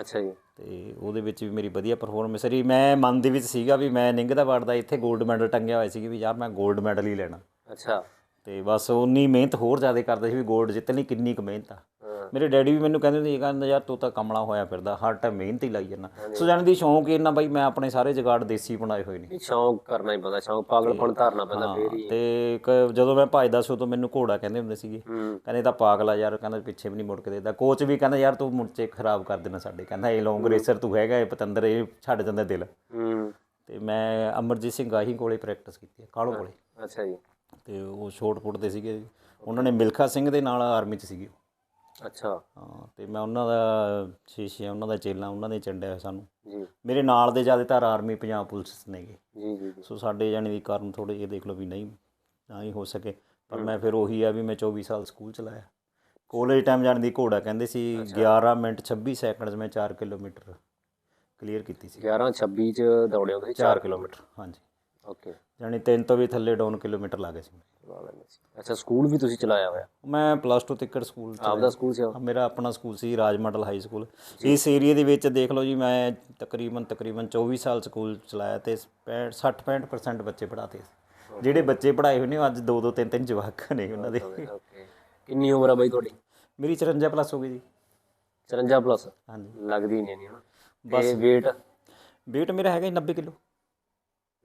ਅੱਛਾ ਜੀ। ਤੇ ਉਹਦੇ ਵਿੱਚ ਵੀ ਮੇਰੀ ਵਧੀਆ ਪਰਫਾਰਮੈਂਸ ਰਹੀ। ਮੈਂ ਮਨ ਦੇ ਵਿੱਚ ਸੀਗਾ ਵੀ ਮੈਂ ਨਿੰਗ ਦਾ ਵੜਦਾ ਇੱਥੇ 골ਡ ਮੈਡਲ ਟੰਗਿਆ ਹੋਇਆ ਸੀ ਕਿ ਵੀ ਯਾਰ ਮੈਂ 골ਡ ਮੈਡਲ ਹੀ ਲੈਣਾ। ਅੱਛਾ। ਤੇ ਬਸ ਉਨੀ ਮਿਹਨਤ ਹੋਰ ਜ਼ਿਆਦਾ ਕਰਦਾ ਸੀ ਵੀ 골ਡ ਜਿੱਤਣੀ ਕਿੰਨੀ ਕੁ ਮਿਹਨਤ ਆ। ਮੇਰੇ ਡੈਡੀ ਵੀ ਮੈਨੂੰ ਕਹਿੰਦੇ ਸੀ ਕਹਿੰਦੇ ਯਾਰ ਤੂੰ ਤਾਂ ਕਮਲਾ ਹੋਇਆ ਫਿਰਦਾ ਹਰ ਟਾਈਮ ਮਿਹਨਤ ਹੀ ਲਾਈ ਜਾਂਦਾ। ਸੋ ਜਾਣ ਦੀ ਸ਼ੌਂਕ ਇੰਨਾ ਬਾਈ ਮੈਂ ਆਪਣੇ ਸਾਰੇ ਜਗਾੜ ਦੇਸੀ ਬਣਾਏ ਹੋਏ ਨੇ। ਸ਼ੌਂਕ ਕਰਨਾ ਹੀ ਪੈਂਦਾ ਸ਼ੌਂਕ ਪਾਗਲਪਣ ਧਾਰਨਾ ਪੈਂਦਾ ਫੇਰ ਹੀ। ਤੇ ਜਦੋਂ ਮੈਂ ਭੱਜਦਾ ਸੀ ਉਦੋਂ ਮੈਨੂੰ ਘੋੜਾ ਕਹਿੰਦੇ ਹੁੰਦੇ ਸੀਗੇ ਕਹਿੰਦੇ ਤਾਂ ਪਾਗਲ ਆ ਯਾਰ ਕਹਿੰਦਾ ਪਿੱਛੇ ਵੀ ਨਹੀਂ ਮੁੜ ਕੇ ਦੇਦਾ ਕੋਚ ਵੀ ਕਹਿੰਦਾ ਯਾਰ ਤੂੰ ਮੁਰਚੇ ਖਰਾਬ ਕਰ ਦੇਣਾ ਸਾਡੇ ਕਹਿੰਦਾ ਇਹ ਲੌਂਗ ਰੇਸਰ ਤੂੰ ਹੈਗਾ ਇਹ ਪਤੰਦਰ ਇਹ ਛੱਡ ਜਾਂਦਾ ਦਿਲ। ਤੇ ਮੈਂ ਅਮਰਜੀਤ ਸਿੰਘ ਗਾਹੀ ਕੋਲੇ ਪ੍ਰੈਕਟਿਸ ਕੀਤੀ ਹੈ ਕਾਲੋ ਕੋਲੇ? ਅੱਛਾ ਜੀ। ਤੇ ਉਹ ਸ਼ੋਟ ਪੁੱਟ ਦੇ ਸੀਗੇ। ਉਹਨਾਂ ਨੇ ਮਿਲਖਾ ਸਿੰਘ ਦੇ ਨਾਲ ਆਰਮੀ 'ਚ ਸੀਗੇ ਅੱਛਾ। ਹਾਂ ਤੇ ਮੈਂ ਉਹਨਾਂ ਦਾ ਸ਼ੀਸ਼ੇ ਉਹਨਾਂ ਦਾ ਚੇਲਾ ਉਹਨਾਂ ਦੇ ਚੰਡਿਆ ਹੋਇਆ ਸਾਨੂੰ। ਜੀ। ਮੇਰੇ ਨਾਲ ਦੇ ਜ਼ਿਆਦਾਤਰ ਆਰਮੀ ਪੰਜਾਬ ਪੁਲਿਸ ਨੇਗੇ। ਜੀ ਜੀ ਸੋ ਸਾਡੇ ਜਾਣੇ ਦੀ ਕਾਰਨ ਥੋੜੇ ਜਿਹੇ ਦੇਖ ਲਓ ਵੀ ਨਹੀਂ ਨਾ ਹੀ ਹੋ ਸਕੇ। ਪਰ ਮੈਂ ਫਿਰ ਉਹੀ ਆ ਵੀ ਮੈਂ 24 ਸਾਲ ਸਕੂਲ ਚਲਾਇਆ ਕਾਲਜ ਟਾਈਮ ਜਾਣ ਦੀ ਘੋੜਾ ਕਹਿੰਦੇ ਸੀ 11 ਮਿੰਟ 26 ਸੈਕਿੰਡ 'ਚ ਮੈਂ 4 ਕਿਲੋਮੀਟਰ ਕਲੀਅਰ ਕੀਤੀ ਸੀ। 11 26 ਚ ਦੌੜੇ ਹੁੰਦੇ ਸੀ 4 ਕਿਲੋਮੀਟਰ ਹਾਂਜੀ। ਓਕੇ ਜਾਣੀ 3 ਤੋਂ ਵੀ ਥੱਲੇ ਡਾਊਨ ਕਿਲੋਮੀਟਰ ਲੱਗੇ ਸੀ। ਅੱਛਾ ਸਕੂਲ ਵੀ ਤੁਸੀਂ ਚਲਾਇਆ ਹੋਇਆ? ਮੈਂ ਪਲੱਸ 2 ਤੱਕ ਸਕੂਲ ਆਪਦਾ ਸਕੂਲ ਸੀ? ਮੇਰਾ ਆਪਣਾ ਸਕੂਲ ਸੀ ਰਾਜ ਮਾਡਲ ਹਾਈ ਸਕੂਲ ਇਸ ਏਰੀਆ ਦੇ ਵਿੱਚ ਦੇਖ ਲਓ ਜੀ ਮੈਂ ਤਕਰੀਬਨ ਤਕਰੀਬਨ 24 ਸਾਲ ਸਕੂਲ ਚਲਾਇਆ ਤੇ 60 65% ਬੱਚੇ ਪੜਾਤੇ ਜਿਹੜੇ ਬੱਚੇ ਪੜਾਏ ਹੋਏ ਨੇ ਉਹ ਅੱਜ ਦੋ ਦੋ ਤਿੰਨ ਤਿੰਨ ਜਵਾਕ ਨੇ ਉਹਨਾਂ ਦੇ। ਓਕੇ ਕਿੰਨੀ ਉਮਰ ਆ ਬਾਈ ਤੁਹਾਡੀ? ਮੇਰੀ 54 ਪਲੱਸ ਹੋ ਗਈ ਜੀ। 54 ਪਲੱਸ ਹਾਂਜੀ। ਲੱਗਦੀ ਨਹੀਂ ਨਹੀਂ ਤੇ weight? weight ਮੇਰਾ ਹੈਗਾ ਜੀ 90 ਕਿਲੋ।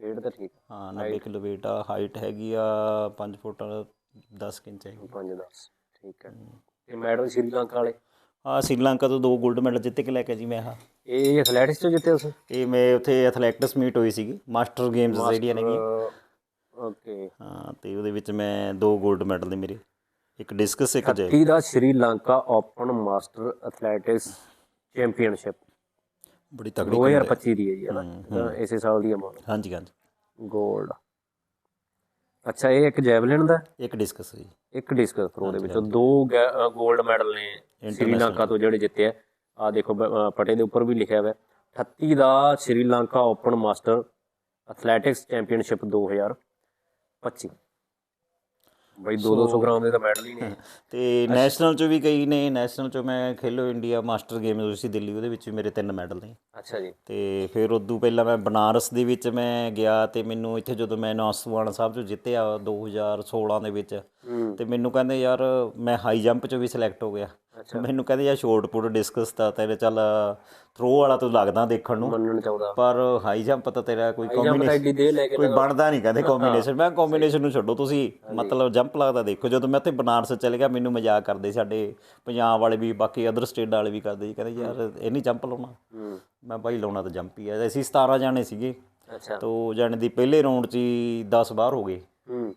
Weight ਤਾਂ ਠੀਕ ਹਾਂ 90 ਕਿਲੋ weight ਆ ਹਾਈਟ ਹੈਗੀ ਆ 5 ਫੁੱਟ 10 ਇੰਚ ਹੈਗੀ। 5 10 ਠੀਕ ਹੈ। ਤੇ ਮੈਡਲ ਸ਼੍ਰੀਲੰਕਾ ਵਾਲੇ? ਆ ਸ੍ਰੀਲੰਕਾ ਤੋਂ ਦੋ 골ਡ ਮੈਡਲ ਜਿੱਤ ਕੇ ਲੈ ਕੇ ਜੀ ਮੈਂ ਆ ਇਹ ਐਥਲੈਟਿਕਸ ਤੋਂ ਜਿੱਤੇ ਤੁਸੀਂ? ਇਹ ਮੈਂ ਉੱਥੇ ਐਥਲੈਟਿਕਸ ਮੀਟ ਹੋਈ ਸੀਗੀ ਮਾਸਟਰ ਗੇਮਸ ਜਿਹੜੀਆਂ ਨੇਗੀਆਂ। ਓਕੇ ਹਾਂ ਤੇ ਉਹਦੇ ਵਿੱਚ ਮੈਂ ਦੋ 골ਡ ਮੈਡਲ ਨੇ ਮੇਰੇ। ਇੱਕ ਡਿਸਕਸ ਇੱਕ ਜੈ ਕੀ ਦਾ Sri Lanka open master athletics championship ਬੜੀ ਤਗੜੀ 2025 ਦੀ ਹੈ ਜੀ ਹੈ ਨਾ ਤਾਂ ਇਸੇ ਸਾਲ ਦੀ ਅਮਾਉਂਟ ਹਾਂਜੀ ਹਾਂਜੀ। 골ਡ ਅੱਛਾ ਇਹ ਇੱਕ ਜੈਵਲਿਨ ਦਾ? ਇੱਕ ਡਿਸਕਸ ਜੀ। ਇੱਕ ਡਿਸਕਸ ਥਰੋ ਦੇ ਵਿੱਚੋਂ ਦੋ 골ਡ ਮੈਡਲ ਨੇ ਸ਼੍ਰੀਲੰਕਾ ਤੋਂ ਜਿਹੜੇ ਜਿੱਤੇ ਆ। ਆ ਦੇਖੋ ਪਟੇ ਦੇ ਉੱਪਰ ਵੀ ਲਿਖਿਆ ਹੋਇਆ। ਹੈ। 38 ਦਾ Sri Lanka open master athletics championship 2025 ਬਈ 2-200 ਗ੍ਰਾਮ ਦੇ ਤਾਂ ਮੈਡਲ ਹੀ ਨੇ। [laughs] ਤੇ ਨੈਸ਼ਨਲ ਚ ਵੀ ਕਈ ਨੇ ਨੈਸ਼ਨਲ ਚ ਮੈਂ ਖੇਲੋ ਇੰਡੀਆ ਮਾਸਟਰ ਗੇਮਸ ਹੋਈ ਸੀ ਦਿੱਲੀ ਉਹਦੇ ਵਿੱਚ ਵੀ ਮੇਰੇ ਤਿੰਨ ਮੈਡਲ ਨੇ। ਅੱਛਾ ਜੀ। ਤੇ ਫਿਰ ਉਦੋਂ ਪਹਿਲਾਂ ਮੈਂ ਬਨਾਰਸ ਦੇ ਵਿੱਚ ਮੈਂ ਗਿਆ ਤੇ ਮੈਨੂੰ ਇੱਥੇ ਜਦੋਂ ਮੈਂ ਨੌਸਵਾਨ ਸਾਹਿਬ ਚੋਂ ਜਿੱਤਿਆ 2016 ਦੇ ਵਿੱਚ ਤੇ ਮੈਨੂੰ ਕਹਿੰਦੇ ਯਾਰ ਮੈਂ ਹਾਈ ਜੰਪ ਚ ਵੀ ਸਿਲੈਕਟ ਹੋ ਗਿਆ। ਮੈਨੂੰ ਕਹਿੰਦੇ ਯਾਰ ਸ਼ਾਰਟ ਪੁੱਟ ਡਿਸਕਸ ਤਾਂ ਤੇਰੇ ਚੱਲ ਥਰੋ ਵਾਲਾ ਤੂੰ ਲੱਗਦਾ ਦੇਖਣ ਨੂੰ। ਮੰਨਣ ਚਾਹੁੰਦਾ। ਪਰ ਹਾਈ ਜੰਪ ਤਾਂ ਤੇਰਾ ਕੋਈ ਕੰਬੀਨੇਸ਼ਨ ਕੋਈ ਬਣਦਾ ਨਹੀਂ ਕਹਿੰਦੇ ਕੰਬੀਨੇਸ਼ਨ ਮੈਂ ਕੰਬੀਨੇਸ਼ਨ ਨੂੰ ਛੱਡੋ ਤੁਸੀਂ। ਮਤਲਬ ਜੰਪ ਲੱਗਦਾ ਦੇਖੋ। ਜਦੋਂ ਮੈਂ ਉੱਥੇ ਬਨਾਰਸ ਚਲੇ ਗਿਆ ਮੈਨੂੰ ਮਜ਼ਾਕ ਕਰਦੇ ਸਾਡੇ ਪੰਜਾਬ ਵਾਲੇ ਵੀ ਬਾਕੀ ਅਦਰ ਸਟੇਟ ਵਾਲੇ ਵੀ ਕਰਦੇ ਜੀ ਕਹਿੰਦੇ ਯਾਰ ਇਹ ਨਹੀਂ ਜੰਪ ਲਾਉਣਾ। ਮੈਂ ਭਾਈ ਲਾਉਣਾ ਤਾਂ ਜੰਪ ਹੀ ਆ। ਅਸੀਂ 17 ਜਾਣੇ ਸੀਗੇ। ਅੱਛਾ। ਤੋ ਜਾਣੇ ਦੀ ਪਹਿਲੇ ਰਾਉਂਡ 'ਚ ਹੀ 10 ਬਾਹਰ ਹੋ ਗਏ। ਹੂੰ।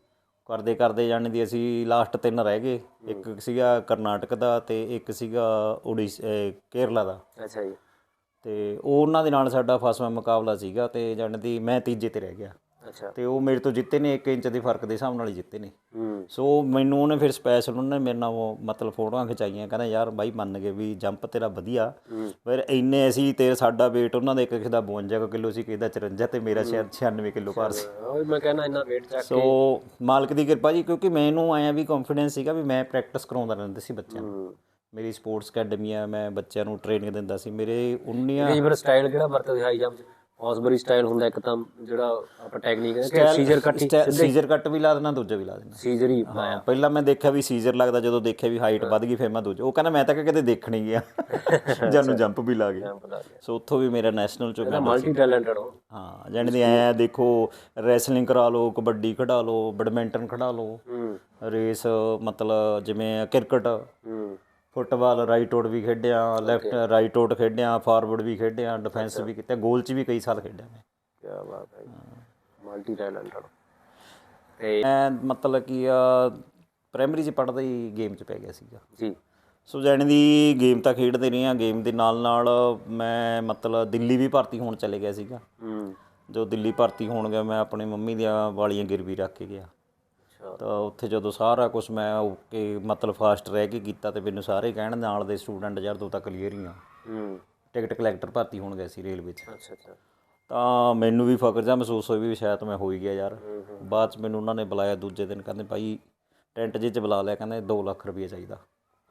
ਕਰਦੇ ਕਰਦੇ ਜਾਣੇ ਦੀ ਅਸੀਂ ਲਾਸਟ ਤਿੰਨ ਰਹਿ ਗਏ। ਇੱਕ ਸੀਗਾ ਕਰਨਾਟਕ ਦਾ ਤੇ ਇੱਕ ਸੀਗਾ ਉੜੀਸ ਕੇਰਲਾ ਦਾ। ਅੱਛਾ ਜੀ। ਤੇ ਉਹ ਉਹਨਾਂ ਦੇ ਨਾਲ ਸਾਡਾ ਫਸਵਾਂ ਮੁਕਾਬਲਾ ਸੀਗਾ ਤੇ ਜਾਣੇ ਦੀ ਮੈਂ ਤੀਜੇ ਤੇ ਰਹਿ ਗਿਆ। ਤੇ ਉਹ ਮੇਰੇ ਤੋਂ ਜਿੱਤੇ ਨੇ 1 ਇੰਚ ਦੇ ਫ਼ਰਕ ਦੇ ਹਿਸਾਬ ਨਾਲ ਹੀ ਜਿੱਤੇ ਨੇ। ਸੋ ਮੈਨੂੰ ਉਹਨੇ ਫਿਰ ਸਪੈਸ਼ਲ ਉਹਨੇ ਮੇਰੇ ਨਾਲ ਉਹ ਮਤਲਬ ਫੋਟੋਆਂ ਖਿਚਾਈਆਂ ਕਹਿੰਦਾ ਯਾਰ ਬਾਈ ਮੰਨ ਗਏ ਵੀ ਜੰਪ ਤੇਰਾ ਵਧੀਆ। ਪਰ ਇੰਨੇ ਅਸੀਂ ਤੇ ਸਾਡਾ weight ਉਹਨਾਂ ਦਾ ਇੱਕ ਕਿਸੇ ਦਾ 52 ਕਿਲੋ ਸੀ ਕਿਸੇ ਦਾ 54 ਤੇ ਮੇਰਾ ਸ਼ਾਇਦ 96 ਕਿਲੋ ਭਾਰ ਸੀ। ਮੈਂ ਕਹਿੰਦਾ ਇੰਨਾ weight ਚੱਕ ਸੋ ਮਾਲਕ ਦੀ ਕਿਰਪਾ ਜੀ ਕਿਉਂਕਿ ਮੈਨੂੰ ਆਇਆ ਵੀ ਕੌਨਫੀਡੈਂਸ ਸੀਗਾ ਵੀ ਮੈਂ ਪ੍ਰੈਕਟਿਸ ਕਰਾਉਂਦਾ ਰਹਿੰਦਾ ਸੀ ਬੱਚਿਆਂ ਨੂੰ। ਮੇਰੀ ਸਪੋਰਟਸ ਅਕੈਡਮੀ ਆ ਮੈਂ ਬੱਚਿਆਂ ਨੂੰ ਟ੍ਰੇਨਿੰਗ ਦਿੰਦਾ ਸੀ। ਮੇਰੇ 19 ਕਈ ਵਾਰ ਸਟਾਈਲ ਕਿਹੜਾ ਵਰਤਦੇ ਹਾਈ ਜੰਪ ਹੌਸਬਰੀ ਸਟਾਈਲ ਹੁੰਦਾ ਇੱਕ ਤਾਂ ਜਿਹੜਾ ਆਪਾਂ ਟੈਕਨੀਕ ਕਹਿੰਦੇ ਕਿ ਸੀਜ਼ਰ ਕੱਟੀ ਸੀਜ਼ਰ ਕੱਟ ਵੀ ਲਾ ਦੇਣਾ ਦੂਜਾ ਵੀ ਲਾ ਦੇਣਾ। ਸੀਜ਼ਰ ਹੀ ਹਾਂ ਪਹਿਲਾਂ ਮੈਂ ਦੇਖਿਆ ਵੀ ਸੀਜ਼ਰ ਲੱਗਦਾ ਜਦੋਂ ਦੇਖਿਆ ਵੀ ਹਾਈਟ ਵੱਧ ਗਈ ਫਿਰ ਮੈਂ ਦੂਜਾ ਉਹ ਕਹਿੰਦਾ ਮੈਂ ਤਾਂ ਕਦੇ ਦੇਖ ਨਹੀਂ ਗਿਆ। ਜਾਨੂੰ ਜੰਪ ਵੀ ਲਾ ਗਿਆ। ਸੋ ਉੱਥੋਂ ਵੀ ਮੇਰਾ ਨੈਸ਼ਨਲ ਚ ਮੈਂ ਮਲਟੀ ਟੈਲੈਂਟਡ ਹੋ। ਹਾਂ ਜਾਣੀ ਦੀ ਐ ਦੇਖੋ ਰੈਸਲਿੰਗ ਕਰਾ ਲਓ ਕਬੱਡੀ ਖੜਾ ਲਓ ਬੈਡਮਿੰਟਨ ਖੜਾ ਲਓ। ਹੂੰ। ਰੇਸ ਮਤਲਬ ਜਿਵੇਂ ਕ੍ਰਿਕਟ। ਹੂੰ। ਫੁੱਟਬਾਲ ਰਾਈਟ ਆਊਟ ਵੀ ਖੇਡਿਆ ਲੈਫਟ ਰਾਈਟ ਆਊਟ ਖੇਡਿਆ ਫਾਰਵਰਡ ਵੀ ਖੇਡਿਆ ਡਿਫੈਂਸ ਵੀ ਕੀਤਾ ਗੋਲ ਚ ਵੀ ਕਈ ਸਾਲ ਖੇਡਿਆ ਮੈਂ। ਕੀ ਬਾਤ ਹੈ ਮਲਟੀ ਟੈਲੈਂਟਡ ਤੇ ਮੈਂ ਮਤਲਬ ਕਿ ਆ ਪ੍ਰਾਇਮਰੀ ਚ ਪੜ੍ਹਦਾ ਹੀ ਗੇਮ ਚ ਪੈ ਗਿਆ ਸੀਗਾ। ਜੀ। ਸੋ ਜਾਣੀ ਦੀ ਗੇਮ ਤਾਂ ਖੇਡਦੇ ਰਹੇ ਆ ਗੇਮ ਦੇ ਨਾਲ ਨਾਲ ਮੈਂ ਮਤਲਬ ਦਿੱਲੀ ਵੀ ਭਰਤੀ ਹੋਣ ਚਲੇ ਗਿਆ ਸੀਗਾ। ਹੂੰ। ਜੋ ਦਿੱਲੀ ਭਰਤੀ ਹੋਣ ਗਿਆ ਮੈਂ ਆਪਣੀ ਮੰਮੀ ਦੀਆਂ ਵਾਲੀਆਂ ਗਿਰਵੀ ਰੱਖ ਕੇ ਗਿਆ। ਤਾਂ ਉੱਥੇ ਜਦੋਂ ਸਾਰਾ ਕੁਝ ਮੈਂ ਓਕੇ ਮਤਲਬ ਫਾਸਟ ਰਹਿ ਕੇ ਕੀਤਾ ਤੇ ਮੈਨੂੰ ਸਾਰੇ ਕਹਿਣ ਨਾਲ ਦੇ ਸਟੂਡੈਂਟ ਯਾਰ ਤੂੰ ਤਾਂ ਕਲੀਅਰ ਹੀ ਆ। ਹੂੰ। ਟਿਕਟ ਕਲੈਕਟਰ ਭਰਤੀ ਹੋਣ ਗਏ ਸੀ ਰੇਲਵੇ 'ਚ। ਅੱਛਾ ਅੱਛਾ। ਤਾਂ ਮੈਨੂੰ ਵੀ ਫਖਰ ਜਿਹਾ ਮਹਿਸੂਸ ਹੋਈ ਵੀ ਸ਼ਾਇਦ ਮੈਂ ਹੋ ਹੀ ਗਿਆ ਯਾਰ। ਬਾਅਦ 'ਚ ਮੈਨੂੰ ਉਹਨਾਂ ਨੇ ਬੁਲਾਇਆ ਦੂਜੇ ਦਿਨ ਕਹਿੰਦੇ ਭਾਈ ਟੈਂਟ ਜਿਹੇ 'ਚ ਬੁਲਾ ਲਿਆ ਕਹਿੰਦੇ 2 ਲੱਖ ਰੁਪਏ ਚਾਹੀਦਾ।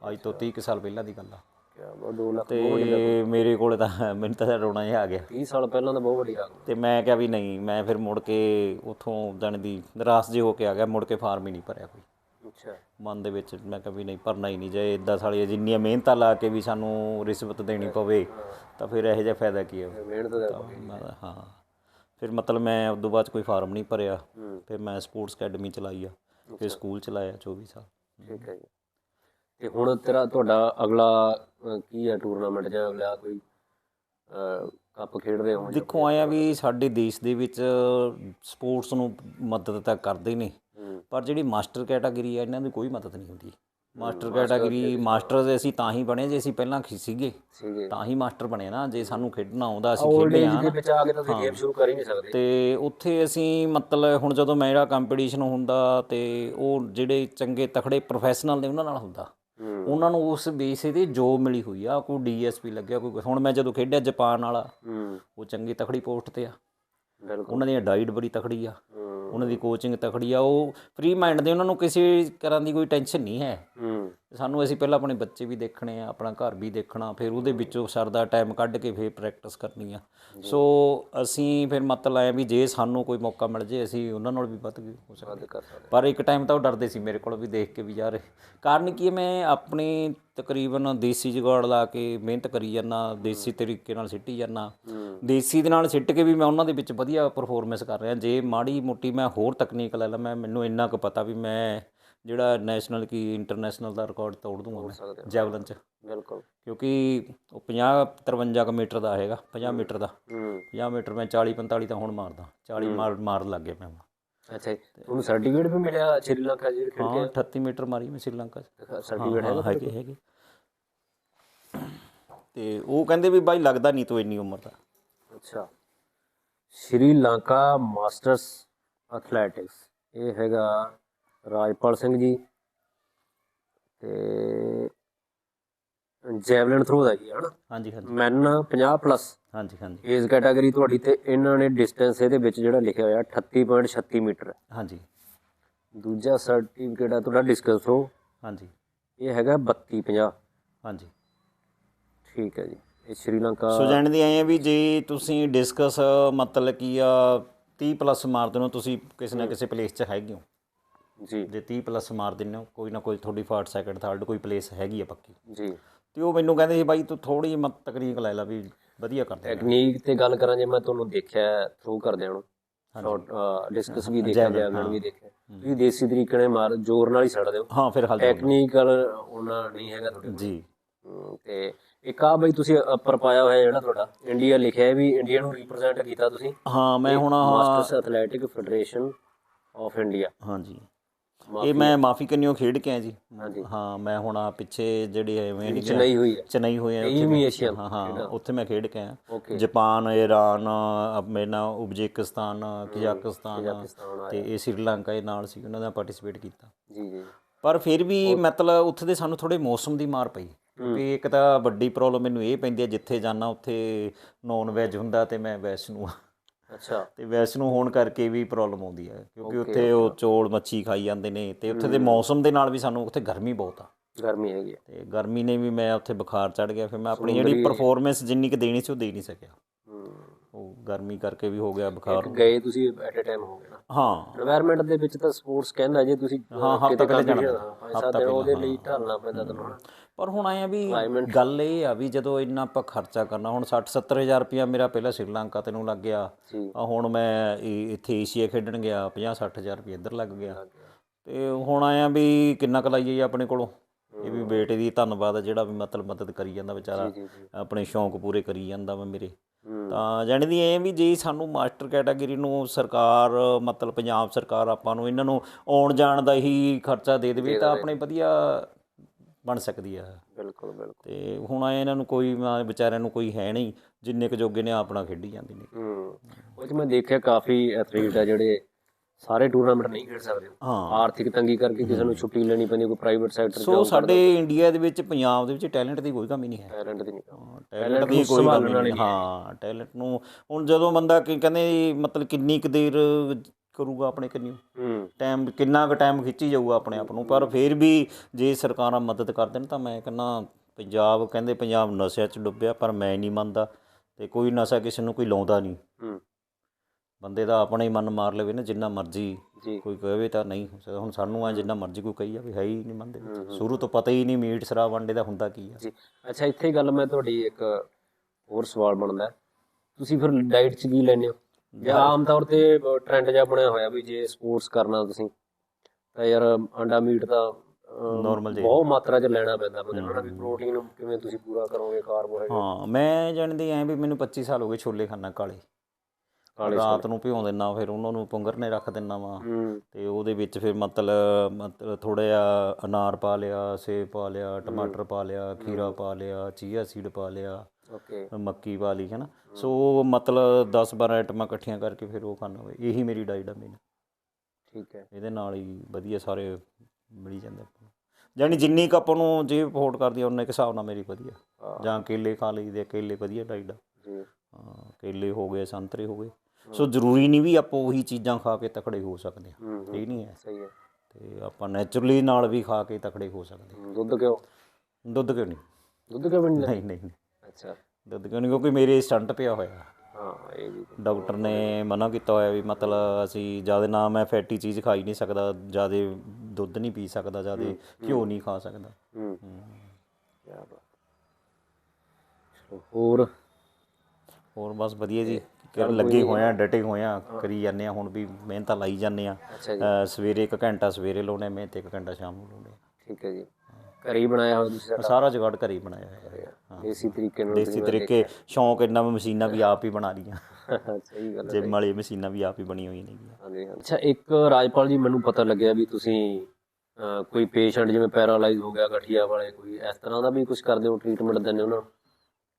ਅੱਜ ਤੋਂ 30 ਕੁ ਸਾਲ ਪਹਿਲਾਂ ਦੀ ਗੱਲ ਆ। 2 ਲੱਖ ਬਹੁਤ ਵੱਡੀ ਤੇ ਮੇਰੇ ਕੋਲ ਤਾਂ [laughs] ਮੈਨੂੰ ਤਾਂ ਰੋਣਾ ਜਿਹਾ ਆ ਗਿਆ। 30 ਸਾਲ ਪਹਿਲਾਂ ਤਾਂ ਬਹੁਤ ਵੱਡੀ ਰਕਮ ਤੇ ਮੈਂ ਕਿਹਾ ਵੀ ਨਹੀਂ ਮੈਂ ਫਿਰ ਮੁੜ ਕੇ ਉਥੋਂ ਜਾਣ ਦੀ ਨਿਰਾਸ਼ ਜੇ ਹੋ ਕੇ ਆ ਗਿਆ ਮੁੜ ਕੇ ਫਾਰਮ ਹੀ ਨਹੀਂ ਭਰਿਆ ਕੋਈ। ਅੱਛਾ। ਮਨ ਦੇ ਵਿੱਚ ਮੈਂ ਕਿਹਾ ਵੀ ਨਹੀਂ ਭਰਨਾ ਹੀ ਨਹੀਂ ਜੇ ਇਦਾਂ ਸਾਲੀਆਂ ਜਿੰਨੀਆਂ ਮਿਹਨਤਾਂ ਲਾ ਕੇ ਵੀ ਸਾਨੂੰ ਰਿਸ਼ਵਤ ਦੇਣੀ ਪਵੇ ਤਾਂ ਫਿਰ ਇਹੋ ਜਿਹਾ ਫਾਇਦਾ ਕੀ ਹੈ ਮਿਹਨਤ ਦਾ ਹਾਂ। ਫਿਰ ਮਤਲਬ ਮੈਂ ਉਸ ਤੋਂ ਬਾਅਦ ਕੋਈ ਫਾਰਮ ਨਹੀਂ ਭਰਿਆ। ਹੂੰ। ਫਿਰ ਮੈਂ ਸਪੋਰਟਸ ਅਕੈਡਮੀ ਚਲਾਈ ਆ ਫਿਰ ਸਕੂਲ ਚਲਾਇਆ 24 ਸਾਲ। ਠੀਕ ਹੈ ਜੀ। ਤੇ ਹੁਣ ਤੇਰਾ ਤੁਹਾਡਾ ਅਗਲਾ ਕੀ ਹੈ ਟੂਰਨਾਮੈਂਟ ਜਾਂ ਅਗਲਾ ਕੋਈ ਕੱਪ ਖੇਡ ਰਹੇ ਹੋ ਦੇਖੋ ਆਇਆ ਵੀ ਸਾਡੇ ਦੇਸ਼ ਦੇ ਵਿੱਚ ਸਪੋਰਟਸ ਨੂੰ ਮਦਦ ਤਾਂ ਕਰਦੇ ਨੇ ਹੂੰ। ਪਰ ਜਿਹੜੀ ਮਾਸਟਰ ਕੈਟਾਗਰੀ ਆ ਇਹਨਾਂ ਦੀ ਕੋਈ ਮਦਦ ਨਹੀਂ ਹੁੰਦੀ। ਮਾਸਟਰ ਕੈਟਾਗਰੀ ਮਾਸਟਰ ਅਸੀਂ ਤਾਂ ਹੀ ਬਣੇ ਜੇ ਅਸੀਂ ਪਹਿਲਾਂ ਖੀ ਸੀਗੇ। ਤਾਂ ਹੀ ਮਾਸਟਰ ਬਣੇ ਨਾ ਜੇ ਸਾਨੂੰ ਖੇਡਣਾ ਆਉਂਦਾ ਅਸੀਂ ਖੇਡੇ ਆ ਦੇ ਵਿੱਚ ਆ ਕੇ ਤਾਂ ਤੁਸੀਂ ਗੇਮ ਸ਼ੁਰੂ ਕਰ ਹੀ ਨਹੀਂ ਸਕਦੇ। ਤੇ ਉੱਥੇ ਅਸੀਂ ਮਤਲਬ ਹੁਣ ਜਦੋਂ ਮੇਰਾ ਕੰਪੀਟੀਸ਼ਨ ਹੁੰਦਾ ਤੇ ਉਹ ਜਿਹੜੇ ਚੰਗੇ ਤਕੜੇ ਪ੍ਰੋਫੈਸ਼ਨਲ ਨੇ ਉਹਨਾਂ ਨਾਲ ਹੁੰਦਾ। ਹੂੰ ਉਹਨਾਂ ਨੂੰ ਉਸ ਬੇਸ ਤੇ ਜੋ ਮਿਲੀ ਹੋਈ ਆ ਕੋਈ ਡੀਐਸਪੀ ਲੱਗਿਆ ਕੋਈ ਹੁਣ ਮੈਂ ਜਦੋਂ ਖੇਡਿਆ ਜਾਪਾਨ ਵਾਲਾ ਉਹ ਚੰਗੀ ਤਕੜੀ ਪੋਸਟ ਤੇ ਆ। ਬਿਲਕੁਲ। ਉਹਨਾਂ ਦੀ ਡਾਈਟ ਬੜੀ ਤਕੜੀ ਆ। ਉਹਨਾਂ ਦੀ ਕੋਚਿੰਗ ਤਕੜੀ ਆ ਉਹ ਫ੍ਰੀ ਮਾਈਂਡ ਦੇ ਉਹਨਾਂ ਨੂੰ ਕਿਸੇ ਤਰ੍ਹਾਂ ਦੀ ਕੋਈ ਟੈਨਸ਼ਨ ਨਹੀਂ ਹੈ। ਹੂੰ। ਸਾਨੂੰ ਅਸੀਂ ਪਹਿਲਾਂ ਆਪਣੇ ਬੱਚੇ ਵੀ ਦੇਖਣੇ ਆ ਆਪਣਾ ਘਰ ਵੀ ਦੇਖਣਾ ਫਿਰ ਉਹਦੇ ਵਿੱਚੋਂ ਸਰਦਾ ਟਾਈਮ ਕੱਢ ਕੇ ਫਿਰ ਪ੍ਰੈਕਟਿਸ ਕਰਨੀ ਆ। ਸੋ ਅਸੀਂ ਫਿਰ ਮਤਲਬ ਆਏ ਵੀ ਜੇ ਸਾਨੂੰ ਕੋਈ ਮੌਕਾ ਮਿਲ ਜੇ ਅਸੀਂ ਉਹਨਾਂ ਨਾਲ ਵੀ ਵੱਧ ਹੋ ਸਕਦੇ। ਵੱਧ ਕਰ ਸਕਦੇ। ਪਰ ਇੱਕ ਟਾਈਮ ਤਾਂ ਉਹ ਡਰਦੇ ਸੀ ਮੇਰੇ ਕੋਲ ਵੀ ਦੇਖ ਕੇ ਵੀ ਯਾਰ ਕਾਰਨ ਕੀ ਮੈਂ ਆਪਣੀ ਤਕਰੀਬਨ ਦੇਸੀ ਜੁਗਾੜ ਲਾ ਕੇ ਮਿਹਨਤ ਕਰੀ ਜਾਂਦਾ ਦੇਸੀ ਤਰੀਕੇ ਨਾਲ ਸਿੱਟੀ ਜਾਂਦਾ। ਦੇਸੀ ਦੇ ਨਾਲ ਸਿੱਟ ਕੇ ਵੀ ਮੈਂ ਉਹਨਾਂ ਦੇ ਵਿੱਚ ਵਧੀਆ ਪਰਫਾਰਮੈਂਸ ਕਰ ਰਿਹਾ। ਜੇ ਮਾੜੀ ਮੋਟੀ ਮੈਂ ਹੋਰ ਤਕਨੀਕ ਲੈ ਲਾ ਮੈਂ ਮੈਨੂੰ ਇੰਨਾ ਕੁ ਪਤਾ ਵੀ ਮੈਂ ਜਿਹੜਾ ਨੈਸ਼ਨਲ ਕੀ ਇੰਟਰਨੈਸ਼ਨਲ ਦਾ ਰਿਕਾਰਡ ਤੋੜ ਦੂੰਗਾ ਮੈਂ। ਜੈਵਲਨ ਚ। ਬਿਲਕੁਲ। ਕਿਉਂਕਿ ਉਹ 50 53 ਕੁ ਮੀਟਰ ਦਾ ਹੈਗਾ 50 ਮੀਟਰ ਦਾ। ਹੂੰ। 50 ਮੀਟਰ ਮੈਂ 40 45 ਤਾਂ ਹੁਣ ਮਾਰਦਾ 40 ਮਾਰ ਮਾਰ ਲੱਗ ਗਿਆ ਮੈਂ। ਅੱਛਾ ਤੁਹਾਨੂੰ ਸਰਟੀਫਿਕੇਟ ਵੀ ਮਿਲਿਆ ਸ਼੍ਰੀਲੰਕਾ ਜੀ ਖੇਡ ਹਾਂ 38 ਮੀਟਰ ਮਾਰੀ ਮੈਂ ਸ੍ਰੀਲੰਕਾ ਕੇ ਸਰਟੀਫਿਕੇਟ ਹੈਗਾ? ਹੈਗੇ ਹੈਗੇ। ਤੇ ਉਹ ਕਹਿੰਦੇ ਵੀ ਬਾਈ ਲੱਗਦਾ ਨਹੀਂ ਤੂੰ ਇੰਨੀ ਉਮਰ ਦਾ। ਅੱਛਾ। ਸ਼੍ਰੀਲੰਕਾ ਮਾਸਟਰਸ ਐਥਲੈਟਿਕਸ ਇਹ ਹੈਗਾ ਰਾਜਪਾਲ ਸਿੰਘ ਜੀ ਤੇ ਜੈਵਲਿਨ ਥਰੋ ਦਾ ਜੀ ਹਨਾ? ਹਾਂਜੀ ਹਾਂਜੀ। ਮੈਨ 50 ਪਲੱਸ ਹਾਂਜੀ ਹਾਂਜੀ। ਏਜ ਕੈਟਾਗਰੀ ਤੁਹਾਡੀ ਤੇ ਇਹਨਾਂ ਨੇ ਡਿਸਟੈਂਸ ਇਹਦੇ ਵਿੱਚ ਜਿਹੜਾ ਲਿਖਿਆ ਹੋਇਆ 38.36 ਮੀਟਰ। ਹਾਂਜੀ। ਦੂਜਾ ਸਰਟੀਫਿਕੇਟ ਹੈ ਤੁਹਾਡਾ ਡਿਸਕਸ ਥਰੋ ਹਾਂਜੀ। ਇਹ ਹੈਗਾ 32 50 ਹਾਂਜੀ। ਠੀਕ ਹੈ ਜੀ। ਇਹ ਸ਼੍ਰੀਲੰਕਾ ਸੋ ਜਾਣਦੇ ਆਏ ਆ ਵੀ ਜੇ ਤੁਸੀਂ ਡਿਸਕਸ ਮਤਲਬ ਕੀ ਆ 30 ਪਲੱਸ ਮਾਰਦੇ ਹੋ ਤੁਸੀਂ ਕਿਸੇ ਨਾ ਕਿਸੇ ਪਲੇਸ 'ਚ ਹੈਗੇ ਹੋ। ਜੀ। ਜੇ 30 ਪਲੱਸ ਮਾਰ ਦਿੰਦੇ ਹੋ ਕੋਈ ਨਾ ਕੋਈ ਤੁਹਾਡੀ ਫਾਰਟ ਸੈਕਿੰਡ ਥਰਡ ਕੋਈ ਪਲੇਸ ਹੈਗੀ ਆ ਪੱਕੀ। ਜੀ। ਤੇ ਉਹ ਮੈਨੂੰ ਕਹਿੰਦੇ ਸੀ ਬਾਈ ਤੂੰ ਥੋੜੀ ਮਤ ਤਕਨੀਕ ਲੈ ਲੈ ਵੀ ਵਧੀਆ ਕਰਦੇ ਟੈਕਨੀਕ ਤੇ ਗੱਲ ਕਰਾਂ ਜੇ ਮੈਂ ਤੁਹਾਨੂੰ ਦੇਖਿਆ ਥਰੋ ਕਰਦਿਆਂ ਨੂੰ ਸ਼ਾਰਟ ਡਿਸਕਸ ਵੀ ਦੇਖਿਆ ਜੈਵਲਿਨ ਵੀ ਦੇਖਿਆ। ਤੁਸੀਂ ਦੇਸੀ ਤਰੀਕੇ ਨਾਲ ਮਾਰ ਜ਼ੋਰ ਨਾਲ ਹੀ ਛੱਡਦੇ ਹੋ। ਹਾਂ ਫਿਰ ਹਲ ਟੈਕਨੀਕਲ ਉਹਨਾਂ ਨਹੀਂ ਹੈਗਾ ਤੁਹਾਡੇ ਜੀ। ਤੇ ਇੱਕ ਆ ਬਈ ਤੁਸੀਂ ਅਪਰ ਪਾਇਆ ਹੋਇਆ ਜਿਹੜਾ ਤੁਹਾਡਾ ਇੰਡੀਆ ਲਿਖਿਆ ਹੈ ਵੀ ਇੰਡੀਆ ਨੂੰ ਰਿਪਰੈਜ਼ੈਂਟ ਕੀਤਾ ਤੁਸੀਂ। ਹਾਂ ਮੈਂ ਹੁਣ masters athletic federation of India ਹਾਂਜੀ। ਇਹ ਮੈਂ ਮਾਫੀ ਕੰਨਿਓ ਖੇਡ ਕੇ ਆ ਜੀ। ਹਾਂ ਮੈਂ ਹੁਣ ਆ ਪਿੱਛੇ ਜਿਹੜੇ ਐਵੇਂ ਨਹੀਂ ਚੇਨਈ ਹੋਈ ਹੈ ਚੇਨਈ ਹੋਏ ਆ ਉੱਥੇ ਏਸ਼ੀਅਨ ਹਾਂ ਹਾਂ ਉੱਥੇ ਮੈਂ ਖੇਡ ਕੇ okay. Japan Iran Armenia Uzbekistan Kazakhstan ਤੇ ਇਹ ਸ੍ਰੀਲੰਕਾ ਦੇ ਨਾਲ ਸੀ ਉਹਨਾਂ ਦਾ ਪਾਰਟਿਸਿਪੇਟ ਕੀਤਾ। ਜੀ ਜੀ। ਪਰ ਫਿਰ ਵੀ ਮਤਲਬ ਉੱਥੇ ਦੇ ਸਾਨੂੰ ਥੋੜੇ ਮੌਸਮ ਦੀ ਮਾਰ ਪਈ। ਕਿਉਂਕਿ ਇੱਕ ਤਾਂ ਵੱਡੀ ਪ੍ਰੋਬਲਮ ਮੈਨੂੰ ਇਹ ਪੈਂਦੀ ਹੈ ਜਿੱਥੇ ਜਾਣਾ ਉੱਥੇ ਨੌਨ ਵੈਜ ਹੁੰਦਾ ਤੇ ਮੈਂ ਵੈਸ਼ਨੂ ਆ। ਅੱਛਾ। ਤੇ ਵੈਸ਼ਨੂ ਹੋਣ ਕਰਕੇ ਵੀ ਪ੍ਰੋਬਲਮ ਆਉਂਦੀ ਹੈ ਕਿਉਂਕਿ ਉੱਥੇ ਉਹ ਚੋਲ ਮੱਛੀ ਖਾਈ ਜਾਂਦੇ ਨੇ ਤੇ ਉੱਥੇ ਦੇ ਮੌਸਮ ਦੇ ਨਾਲ ਵੀ ਸਾਨੂੰ ਉੱਥੇ ਗਰਮੀ ਬਹੁਤ ਆ। ਗਰਮੀ ਹੈਗੀ ਤੇ ਗਰਮੀ ਨੇ ਵੀ ਮੈਂ ਉੱਥੇ ਬੁਖਾਰ ਚੜ ਗਿਆ ਫਿਰ ਮੈਂ ਆਪਣੀ ਜਿਹੜੀ ਪਰਫਾਰਮੈਂਸ ਜਿੰਨੀ ਕਿ ਦੇਣੀ ਸੀ ਉਹ ਦੇ ਨਹੀਂ ਸਕਿਆ। ਉਹ ਗਰਮੀ ਕਰਕੇ ਵੀ ਹੋ ਗਿਆ ਬੁਖਾਰ ਗਏ ਤੁਸੀਂ ਐਟ ਅ ਟਾਈਮ ਹੋ ਗਿਆ ਹਾਂ। এনवायरमेंट ਦੇ ਵਿੱਚ ਤਾਂ ਸਪੋਰਟਸ ਕਹਿੰਦਾ ਜੇ ਤੁਸੀਂ ਹਾਂ ਹਫਤਾ ਪਹਿਲੇ ਜਾਣਾ ਹਫਤਾ ਪਹਿਲੇ ਉਹਦੇ ਲਈ ਢਾਲਣਾ ਪੈਂਦਾ ਤੁਹਾਨੂੰ। ਪਰ ਹੁਣ ਆਏ ਆ ਵੀ ਗੱਲ ਇਹ ਆ ਵੀ ਜਦੋਂ ਇੰਨਾ ਆਪਾਂ ਖਰਚਾ ਕਰਨਾ ਹੁਣ 60 70000 ਰੁਪਇਆ ਮੇਰਾ ਪਹਿਲਾਂ ਸ੍ਰੀਲੰਕਾ ਤੇ ਨੂੰ ਲੱਗ ਗਿਆ। ਹੁਣ ਮੈਂ ਇੱਥੇ ਏਸ਼ੀਆ ਖੇਡਣ ਗਿਆ 50 60000 ਰੁਪਇਆ ਇੱਧਰ ਲੱਗ ਗਿਆ। ਤੇ ਹੁਣ ਆਇਆ ਵੀ ਕਿੰਨਾ ਕੁ ਲਾਈਏ ਆਪਣੇ ਕੋਲੋਂ? ਇਹ ਵੀ ਬੇਟੇ ਦੀ ਧੰਨਵਾਦ ਜਿਹੜਾ ਵੀ ਮਤਲਬ ਮਦਦ ਕਰੀ ਜਾਂਦਾ ਵਿਚਾਰਾ। ਆਪਣੇ ਸ਼ੌਂਕ ਪੂਰੇ ਕਰੀ ਜਾਂਦਾ ਵਾ ਮੇਰੇ। ਤਾਂ ਜਾਣਦੀ ਇਹ ਵੀ ਜੇ ਸਾਨੂੰ ਮਾਸਟਰ ਕੈਟਾਗਰੀ ਨੂੰ ਸਰਕਾਰ ਮਤਲਬ ਪੰਜਾਬ ਸਰਕਾਰ ਆਪਾਂ ਨੂੰ ਇਹਨਾਂ ਨੂੰ ਆਉਣ ਜਾਣ ਦਾ ਹੀ ਖਰਚਾ ਦੇ ਦੇਵੇ ਤਾਂ ਆਪਣੇ ਵਧੀਆ ਬਣ ਸਕਦੀ ਆ। ਬਿਲਕੁਲ ਬਿਲਕੁਲ। ਤੇ ਹੁਣ ਇਹਨਾਂ ਨੂੰ ਕੋਈ ਵਿਚਾਰਿਆਂ ਨੂੰ ਕੋਈ ਹੈ ਨਹੀਂ ਜਿੰਨੇ ਕੁ ਜੋਗੇ ਨੇ ਆਪਣਾ ਖੇਡੀ ਜਾਂਦੇ ਨੇ। ਹਮ ਉਹ 'ਚ ਮੈਂ ਦੇਖਿਆ ਕਾਫੀ ਐਥਲੀਟ ਆ ਜਿਹੜੇ ਸਾਰੇ ਟੂਰਨਾਮੈਂਟ ਨਹੀਂ ਖੇਡ ਸਕਦੇ। ਹਾਂ। ਆਰਥਿਕ ਤੰਗੀ ਕਰਕੇ ਕਿਸੇ ਨੂੰ ਛੁੱਟੀ ਲੈਣੀ ਪੈਂਦੀ ਕੋਈ ਪ੍ਰਾਈਵੇਟ ਸੈਕਟਰ ਸੋ ਸਾਡੇ ਇੰਡੀਆ ਦੇ ਵਿੱਚ ਪੰਜਾਬ ਦੇ ਵਿੱਚ ਟੈਲੈਂਟ ਦੀ ਕੋਈ ਕਮੀ ਨਹੀਂ ਹੈ। ਟੈਲੈਂਟ ਦੀ ਨਹੀਂ ਟੈਲੈਂਟ ਦੀ ਕੋਈ ਕਮੀ ਨਹੀਂ। ਹਾਂ। ਟੈਲੈਂਟ ਨੂੰ ਹੁਣ ਜਦੋਂ ਬੰਦਾ ਕਹਿੰਦੇ ਮਤਲਬ ਕਿੰਨੀ ਕੁ ਦੇਰ ਕਰੂਗਾ ਆਪਣੇ ਕਿੰਨੀ? ਟਾਈਮ ਕਿੰਨਾ ਕੁ ਟਾਈਮ ਖਿੱਚੀ ਜਾਊਗਾ ਆਪਣੇ ਆਪ ਨੂੰ? ਪਰ ਫਿਰ ਵੀ ਜੇ ਸਰਕਾਰਾਂ ਮਦਦ ਕਰ ਦੇਣ ਤਾਂ ਮੈਂ ਕਹਿੰਦਾ ਪੰਜਾਬ ਕਹਿੰਦੇ ਪੰਜਾਬ ਨਸ਼ਿਆਂ 'ਚ ਡੁੱਬਿਆ ਪਰ ਮੈਂ ਨਹੀਂ ਮੰਨਦਾ ਤੇ ਕੋਈ ਨਸ਼ਾ ਕਿਸੇ ਨੂੰ ਕੋਈ ਲਾਉਂਦਾ ਨਹੀਂ। ਹੂੰ। ਬੰਦੇ ਦਾ ਆਪਣਾ ਹੀ ਮਨ ਮਾਰ ਲਵੇ ਨਾ ਜਿੰਨਾ ਮਰਜ਼ੀ ਕੋਈ ਕਹੇ ਤਾਂ ਨਹੀਂ। ਹੋ ਸਕਦਾ ਹੁਣ ਸਾਨੂੰ ਆ ਜਿੰਨਾ ਮਰਜ਼ੀ ਕੋਈ ਕਹੀ ਜਾਵੇ ਹੈ ਹੀ ਨਹੀਂ ਮੰਨਦੇ। ਸ਼ੁਰੂ ਤੋਂ ਪਤਾ ਹੀ ਨਹੀਂ ਮੀਟ ਸ਼ਰਾਬ ਵੰਡੇ ਦਾ ਹੁੰਦਾ ਕੀ ਆ। ਜੀ। ਅੱਛਾ ਇੱਥੇ ਗੱਲ ਮੈਂ ਤੁਹਾਡੀ ਇੱਕ ਹੋਰ ਸਵਾਲ ਬਣਦਾ। ਤੁਸੀਂ ਫਿਰ ਡਾਈਟ 'ਚ ਕੀ ਲੈਂਦੇ ਹੋ? ਜਾਂ ਆਮ ਤੌਰ ਤੇ ਟ੍ਰੈਂਡ ਜਿਹਾ ਬਣਿਆ ਹੋਇਆ ਵੀ ਜੇ ਸਪੋਰਟਸ ਕਰਨਾ ਤੁਸੀਂ ਤਾਂ ਯਾਰ ਅੰਡਾ ਮੀਟ ਤਾਂ Normal ਜਿਹੀ। ਬਹੁਤ ਮਾਤਰਾ 'ਚ ਲੈਣਾ ਪੈਂਦਾ ਮਤਲਬ ਨਾ ਵੀ ਪ੍ਰੋਟੀਨ ਕਿਵੇਂ ਤੁਸੀਂ ਪੂਰਾ ਕਰੋਗੇ ਕਾਰਬੋਹਾਈਡਰੇਟ ਹਾਂ ਮੈਂ ਜਾਣਦੀ ਐ ਵੀ ਮੈਨੂੰ 25 ਸਾਲ ਹੋ ਗਏ ਛੋਲੇ ਖਾਣਾ ਕਾਲੇ। ਕਾਲੇ ਰਾਤ ਨੂੰ ਭਿਉਂ ਦਿੰਨਾ ਫਿਰ ਉਹਨਾਂ ਨੂੰ ਪੁੰਗਰਨੇ ਰੱਖ ਦਿੰਨਾ ਵਾ। ਤੇ ਉਹਦੇ ਵਿੱਚ ਫਿਰ ਮਤਲਬ ਮਤਲਬ ਥੋੜਾ ਜਿਹਾ ਅਨਾਰ ਪਾ ਲਿਆ ਸੇਬ ਪਾ ਲਿਆ ਟਮਾਟਰ ਪਾ ਲਿਆ ਖੀਰਾ ਪਾ ਲਿਆ ਚੀਆ ਸੀਡ ਪਾ ਲਿਆ। ਓਕੇ ਮੱਕੀ ਲਈ ਹੈ ਨਾ? ਸੋ ਮਤਲਬ 10 12 ਆਈਟਮਾਂ ਇਕੱਠੀਆਂ ਕਰਕੇ ਫਿਰ ਉਹ ਖਾਣਾ ਹੋਵੇ। ਇਹੀ ਮੇਰੀ ਡਾਈਟ ਆ ਮੇਨ ਠੀਕ ਹੈ। ਇਹਦੇ ਨਾਲ ਹੀ ਵਧੀਆ ਸਾਰੇ ਮਿਲੀ ਜਾਂਦੇ ਜਿੰਨੀ ਕੁ ਆਪਾਂ ਨੂੰ ਜੇ ਅਫੋਰਡ ਕਰਦੀ ਆ ਉਹਨੇ ਕੁ ਹਿਸਾਬ ਨਾਲ ਮੇਰੀ ਵਧੀਆ। ਜਾਂ ਕੇਲੇ ਖਾ ਲਈਦੇ ਆ, ਕੇਲੇ ਵਧੀਆ ਡਾਈਟ ਆ। ਜੀ। ਹਾਂ, ਕੇਲੇ ਹੋ ਗਏ ਸੰਤਰੇ ਹੋ ਗਏ। ਸੋ ਜ਼ਰੂਰੀ ਨਹੀਂ ਵੀ ਆਪਾਂ ਉਹੀ ਚੀਜ਼ਾਂ ਖਾ ਕੇ ਤਕੜੇ ਹੋ ਸਕਦੇ ਹਾਂ। ਇਹ ਨਹੀਂ ਹੈ। ਸਹੀ ਹੈ। ਤੇ ਆਪਾਂ ਨੇਚਰਲੀ ਨਾਲ ਵੀ ਖਾ ਕੇ ਤਕੜੇ ਹੋ ਸਕਦੇ ਹੂੰ, ਦੁੱਧ ਕਿਉਂ। ਦੁੱਧ ਕਿਉਂ ਨਹੀਂ। ਦੁੱਧ ਕਿਉਂ? ਨਹੀਂ ਨਹੀਂ ਨਹੀਂ। ਅੱਛਾ। ਦੁੱਧ ਕਿਉਂ ਨਹੀਂ ਕਿਉਂਕਿ ਮੇਰੇ ਸਟੰਟ ਪਿਆ ਹੋਇਆ। ਹਾਂ ਇਹ ਵੀ ਡਾਕਟਰ ਨੇ ਮਨਾ ਕੀਤਾ ਹੋਇਆ ਵੀ ਮਤਲਬ ਅਸੀਂ ਜ਼ਿਆਦਾ ਨਾ ਮੈਂ ਫੈਟੀ ਚੀਜ਼ ਖਾਈ ਨਹੀਂ ਸਕਦਾ ਜ਼ਿਆਦਾ ਦੁੱਧ ਨਹੀਂ ਪੀ ਸਕਦਾ ਜ਼ਿਆਦਾ ਘਿਓ ਨਹੀਂ ਖਾ ਸਕਦਾ। ਹੂੰ। ਕੀ ਬਾਤ। ਚਲੋ ਹੋਰ? ਹੋਰ ਬਸ ਵਧੀਆ ਜੀ। ਕਰ ਲੱਗੇ ਹੋਏ ਆ ਡਟੇ ਹੋਏ ਆ ਕਰੀ ਜਾਂਦੇ ਆ ਹੁਣ ਵੀ ਮਿਹਨਤਾਂ ਲਾਈ ਜਾਂਦੇ ਆ। ਸਵੇਰੇ ਇੱਕ ਘੰਟਾ ਸਵੇਰੇ ਲਾਉਣੇ ਮਿਹਨਤ ਇੱਕ ਘੰਟਾ ਸ਼ਾਮ ਨੂੰ ਲਾਉਣੇ ਠੀਕ ਹੈ ਜੀ। ਘਰੇ ਹੀ ਬਣਾਇਆ ਹੋਇਆ ਤੁਸੀਂ ਸਾਰਾ ਜੁਗਾੜ ਘਰੇ ਹੀ ਬਣਾਇਆ ਸਾਡਾ ਦੇਸੀ ਤਰੀਕੇ ਨਾਲ ਦੇਸੀ ਤਰੀਕੇ ਸ਼ੌਂਕ ਇੰਨਾ ਮੈਂ ਮਸ਼ੀਨਾਂ ਵੀ ਆਪ ਹੀ ਬਣਾ ਲਈਆਂ। [laughs] ਸਹੀ ਗੱਲ ਹੈ ਜਿਮ ਵਾਲੀ ਮਸ਼ੀਨਾਂ ਵੀ ਆਪ ਹੀ ਬਣੀਆਂ ਹੋਈਆਂ ਨੇਗੀਆਂ। ਹਾਂਜੀ। ਅੱਛਾ ਇੱਕ ਰਾਜਪਾਲ ਜੀ ਮੈਨੂੰ ਪਤਾ ਲੱਗਿਆ ਵੀ ਤੁਸੀਂ ਕੋਈ ਪੇਸ਼ੈਂਟ ਜਿਵੇਂ ਪੈਰਾਲਾਈਜ਼ ਹੋ ਗਿਆ ਗਠੀਆ ਵਾਲੇ ਕੋਈ ਇਸ ਤਰ੍ਹਾਂ ਦਾ ਵੀ ਕੁਝ ਕਰਦੇ ਹੋ ਟ੍ਰੀਟਮੈਂਟ ਦਿੰਦੇ ਹੋ ਉਹਨਾਂ ਨੂੰ?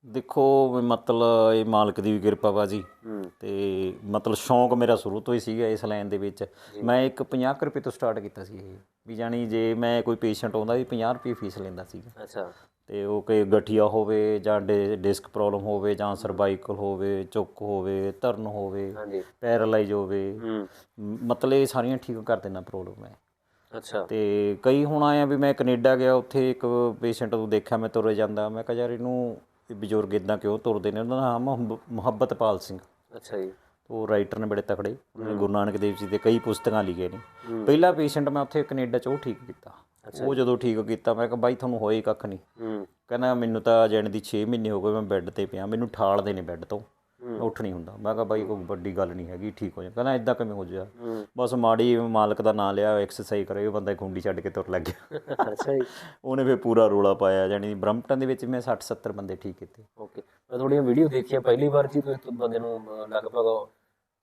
ਦੇਖੋ ਵੀ ਮਤਲਬ ਇਹ ਮਾਲਕ ਦੀ ਵੀ ਕਿਰਪਾ ਵਾ ਜੀ ਹੂੰ। ਤੇ ਮਤਲਬ ਸ਼ੌਂਕ ਮੇਰਾ ਸ਼ੁਰੂ ਤੋਂ ਹੀ ਸੀਗਾ ਇਸ ਲਾਈਨ ਦੇ ਵਿੱਚ। ਮੈਂ ਇੱਕ 50 ਕੁ ਰੁਪਏ ਤੋਂ ਸਟਾਰਟ ਕੀਤਾ ਸੀ ਇਹ। ਵੀ ਜਾਣੀ ਜੇ ਮੈਂ ਕੋਈ ਪੇਸ਼ੈਂਟ ਆਉਂਦਾ ਵੀ 50 ਰੁਪਏ ਫੀਸ ਲੈਂਦਾ ਸੀਗਾ। ਅੱਛਾ। ਤੇ ਉਹ ਕੋਈ ਗਠੀਆ ਹੋਵੇ ਜਾਂ ਡੇ- ਡਿਸਕ ਪ੍ਰੋਬਲਮ ਹੋਵੇ ਜਾਂ ਸਰਵਾਈਕਲ ਹੋਵੇ ਚੁੱਕ ਹੋਵੇ ਧਰਨ ਹੋਵੇ ਹਾਂਜੀ। ਪੈਰਾਲਾਈਜ਼ ਹੋਵੇ ਮਤਲਬ ਇਹ ਸਾਰੀਆਂ ਠੀਕ ਕਰ ਦੇਣਾ ਪ੍ਰੋਬਲਮ ਹੈ। ਅੱਛਾ। ਤੇ ਕਈ ਹੁਣ ਆਏ ਆ ਵੀ ਮੈਂ ਕੈਨੇਡਾ ਗਿਆ ਉੱਥੇ ਇੱਕ ਪੇਸ਼ੈਂਟ ਨੂੰ ਦੇਖਿਆ ਮੈਂ ਤੁਰੇ ਜਾਂਦਾ ਮੈਂ ਕਿਹਾ ਯਾਰ ਇਹਨੂੰ ਇਹ ਬਜ਼ੁਰਗ ਇਦਾਂ ਕਿਉਂ ਤੁਰਦੇ ਨੇ? ਉਹਨਾਂ ਦਾ ਨਾਮ ਮੁਹੰਬ- ਮੁਹੱਬਤਪਾਲ ਸਿੰਘ। ਅੱਛਾ ਜੀ। ਉਹ ਰਾਈਟਰ ਨੇ ਬੜੇ ਤਕੜੇ। ਉਹਨਾਂ ਗੁਰੂ ਨਾਨਕ ਦੇਵ ਜੀ ਦੇ ਕਈ ਪੁਸਤਕਾਂ ਲਿਖੇ ਨੇ। ਪਹਿਲਾ ਪੇਸ਼ੈਂਟ ਮੈਂ ਉੱਥੇ ਕੈਨੇਡਾ 'ਚ ਉਹ ਠੀਕ ਕੀਤਾ। ਉਹ ਜਦੋਂ ਠੀਕ ਕੀਤਾ ਮੈਂ ਕਿਹਾ ਬਾਈ ਤੁਹਾਨੂੰ ਹੋਏ ਕੱਖ ਨਹੀਂ ਕਹਿੰਦਾ ਮੈਨੂੰ ਤਾਂ ਜਣ ਦੀ 6 ਮਹੀਨੇ ਹੋ ਗਏ ਮੈਂ ਬੈੱਡ ਤੇ ਪਿਆ। ਮੈਨੂੰ ਠਾਲਦੇ ਨੇ ਬੈੱਡ ਤੋਂ। ਉੱਠ ਨਹੀਂ ਹੁੰਦਾ। ਮੈਂ ਕਿਹਾ ਬਾਈ ਕੋਈ ਵੱਡੀ ਗੱਲ ਨਹੀਂ ਹੈਗੀ ਠੀਕ ਹੋ ਜਾ। ਕਹਿੰਦਾ ਇਦਾਂ ਕਿਵੇਂ ਹੋ ਜਾ ਬਸ ਮਾੜੀ ਮਾਲਕ ਦਾ ਨਾਂ ਲਿਆ ਐਕਸਰਸਾਈਜ਼ ਕਰੇ ਉਹ ਬੰਦਾ ਖੁੰਡੀ ਛੱਡ ਕੇ ਤੁਰ ਲੱਗ ਗਿਆ ਅੱਛਾ ਜੀ। ਉਹਨੇ ਫਿਰ ਪੂਰਾ ਰੋਲਾ ਪਾਇਆ ਯਾਨੀ ਬ੍ਰਮਟਨ ਦੇ ਵਿੱਚ ਮੈਂ 60 70 ਬੰਦੇ ਠੀਕ ਕੀਤੇ। ਓਕੇ। ਮੈਂ ਤੁਹਾਡੀਆਂ ਵੀਡੀਓ ਦੇਖੀਆਂ ਪਹਿਲੀ ਵਾਰ ਜੀ ਤੁਸੀਂ ਬੰਦੇ ਨੂੰ ਲਗਭਗ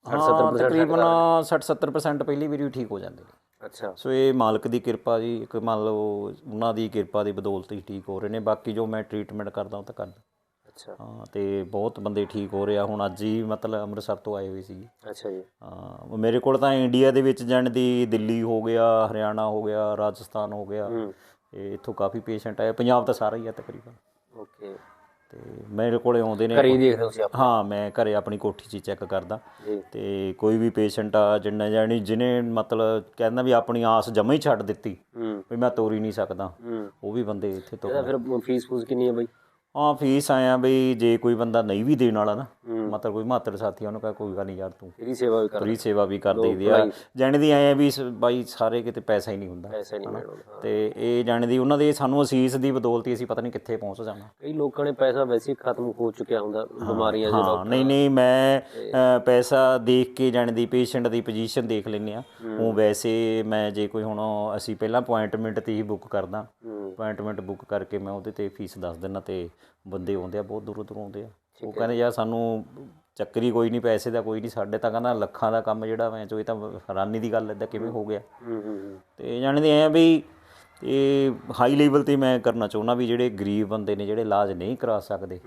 60 ਹਾਂ 70% ਤਕਰੀਬਨ 60 70% ਪਹਿਲੀ ਵਾਰੀ ਠੀਕ ਹੋ ਜਾਂਦੇ ਨੇ। ਅੱਛਾ। ਸੋ ਇਹ ਮਾਲਕ ਦੀ ਕਿਰਪਾ ਜੀ ਇੱਕ ਮੰਨ ਲਓ ਉਹਨਾਂ ਦੀ ਕਿਰਪਾ ਦੀ ਬਦੌਲਤ ਹੀ ਠੀਕ ਹੋ ਰਹੇ ਨੇ। ਬਾਕੀ ਜੋ ਮੈਂ ਟ੍ਰੀਟਮੈਂਟ ਕਰਦਾ ਉਹ ਤਾਂ ਕਰਦਾ। ਅੱਛਾ। ਹਾਂ ਤੇ ਬਹੁਤ ਬੰਦੇ ਠੀਕ ਹੋ ਰਹੇ ਹੁਣ ਅੱਜ ਹੀ ਮਤਲਬ ਅੰਮ੍ਰਿਤਸਰ ਤੋਂ ਆਏ ਹੋਏ ਸੀ। ਅੱਛਾ ਜੀ। ਹਾਂ ਮੇਰੇ ਕੋਲ ਤਾਂ ਇੰਡੀਆ ਦੇ ਵਿੱਚ ਜਾਣ ਦੀ ਦਿੱਲੀ ਹੋ ਗਿਆ ਹਰਿਆਣਾ ਹੋ ਗਿਆ ਰਾਜਸਥਾਨ ਹੋ ਗਿਆ। ਇਹ ਇੱਥੋਂ ਕਾਫੀ ਪੇਸ਼ੈਂਟ ਆਏ। ਪੰਜਾਬ ਤਾਂ ਸਾਰਾ ਹੀ ਆ ਤਕਰੀਬਨ। ਓਕੇ। ਤੇ ਮੇਰੇ ਕੋਲੇ ਆਉਂਦੇ ਨੇ ਘਰੇ ਦੇਖਦੇ ਤੁਸੀਂ ਆਪ ਹਾਂ ਮੈਂ ਘਰੇ ਆਪਣੀ ਕੋਠੀ 'ਚ ਚੈੱਕ ਕਰਦਾ। ਤੇ ਕੋਈ ਵੀ ਪੇਸ਼ੈਂਟ ਆ ਜਿੰਨਾ ਜਾਣੀ ਜਿਹਨੇ ਮਤਲਬ ਕਹਿੰਦਾ ਵੀ ਆਪਣੀ ਆਸ ਜਮਾ ਹੀ ਛੱਡ ਦਿੱਤੀ ਵੀ ਮੈਂ ਤੋਰ ਨਹੀਂ ਸਕਦਾ। ਉਹ ਵੀ ਬੰਦੇ ਇੱਥੇ ਤੋਂ ਫਿਰ ਫੀਸ ਫੂਸ ਕਿੰਨੀ ਹੈ ਬਾਈ? ਹਾਂ ਫੀਸ ਆਇਆ ਬਈ ਜੇ ਕੋਈ ਬੰਦਾ ਨਹੀਂ ਵੀ ਦੇਣ ਵਾਲਾ ਨਾ ਮਤਲਬ ਕੋਈ ਮਾਤਰ ਸਾਥੀ ਉਹਨੂੰ ਕਹੇ ਕੋਈ ਗੱਲ ਨਹੀਂ ਯਾਰ ਤੂੰ। ਫ੍ਰੀ ਸੇਵਾ ਵੀ ਕਰ ਫਰੀ ਸੇਵਾ ਵੀ ਕਰ ਦਈਦੀ ਆ। ਜਾਣੀ ਦੀ ਆਏ ਆ ਵੀ ਬਾਈ ਸਾਰੇ ਕਿਤੇ ਪੈਸਾ ਹੀ ਨਹੀਂ ਹੁੰਦਾ ਪੈਸੇ ਨਹੀਂ ਮਿਲਣਾ ਤੇ ਇਹ ਜਾਣੀ ਦੀ ਉਹਨਾਂ ਦੇ ਸਾਨੂੰ ਅਸੀਸ ਦੀ ਬਦੌਲਤ ਅਸੀਂ ਪਤਾ ਨਹੀਂ ਕਿੱਥੇ ਪਹੁੰਚ ਜਾਣਾ। ਕਈ ਲੋਕਾਂ ਨੇ ਪੈਸਾ ਵੈਸੇ ਹੀ ਖਤਮ ਹੋ ਚੁੱਕਿਆ ਹੁੰਦਾ ਬਿਮਾਰੀਆਂ ਦੇ ਹਾਂ ਨਹੀਂ ਨਹੀਂ ਮੈਂ ਪੈਸਾ ਦੇਖ ਕੇ ਜਾਣੀ ਦੀ ਪੇਸ਼ੈਂਟ ਦੀ ਪੋਜੀਸ਼ਨ ਦੇਖ ਲੈਂਦੇ ਆ ਉਹ ਵੈਸੇ ਮੈਂ ਜੇ ਕੋਈ ਹੁਣ ਅਸੀਂ ਪਹਿਲਾਂ ਅਪਾਇੰਟਮੈਂਟ ਤੇ ਹੀ ਬੁੱਕ ਕਰਦਾ ਅਪਾਇੰਟਮੈਂਟ ਬੁੱਕ ਕਰਕੇ ਮੈਂ ਉਹਦੇ ਤੇ ਫੀਸ ਦੱਸ ਦਿੰਦਾ ਤੇ ਬੰਦੇ ਆਉਂਦੇ ਆ ਬਹੁਤ ਦੂਰੋਂ ਦੂਰੋਂ ਆਉਂਦੇ ਆ। ਉਹ ਕਹਿੰਦੇ ਯਾਰ ਸਾਨੂੰ ਚੱਕਰੀ ਕੋਈ ਨਹੀਂ ਪੈਸੇ ਦਾ ਕੋਈ ਨਹੀਂ ਸਾਡੇ ਤਾਂ ਕਹਿੰਦਾ ਲੱਖਾਂ ਦਾ ਕੰਮ ਜਿਹੜਾ ਮੈਂ ਚੋ ਇਹ ਤਾਂ ਹੈਰਾਨੀ ਦੀ ਗੱਲ ਇਦਾਂ ਕਿਵੇਂ ਹੋ। ਗਿਆ? ਤੇ ਜਾਣਦੇ ਆ ਵੀ ਇਹ ਹਾਈ ਲੈਵਲ ਤੇ ਮੈਂ ਕਰਨਾ ਚਾਹੁੰਦਾ ਵੀ ਜਿਹੜੇ ਗਰੀਬ ਬੰਦੇ ਨੇ ਜਿਹੜੇ ਇਲਾਜ ਨਹੀਂ ਕਰਾ ਸਕਦੇ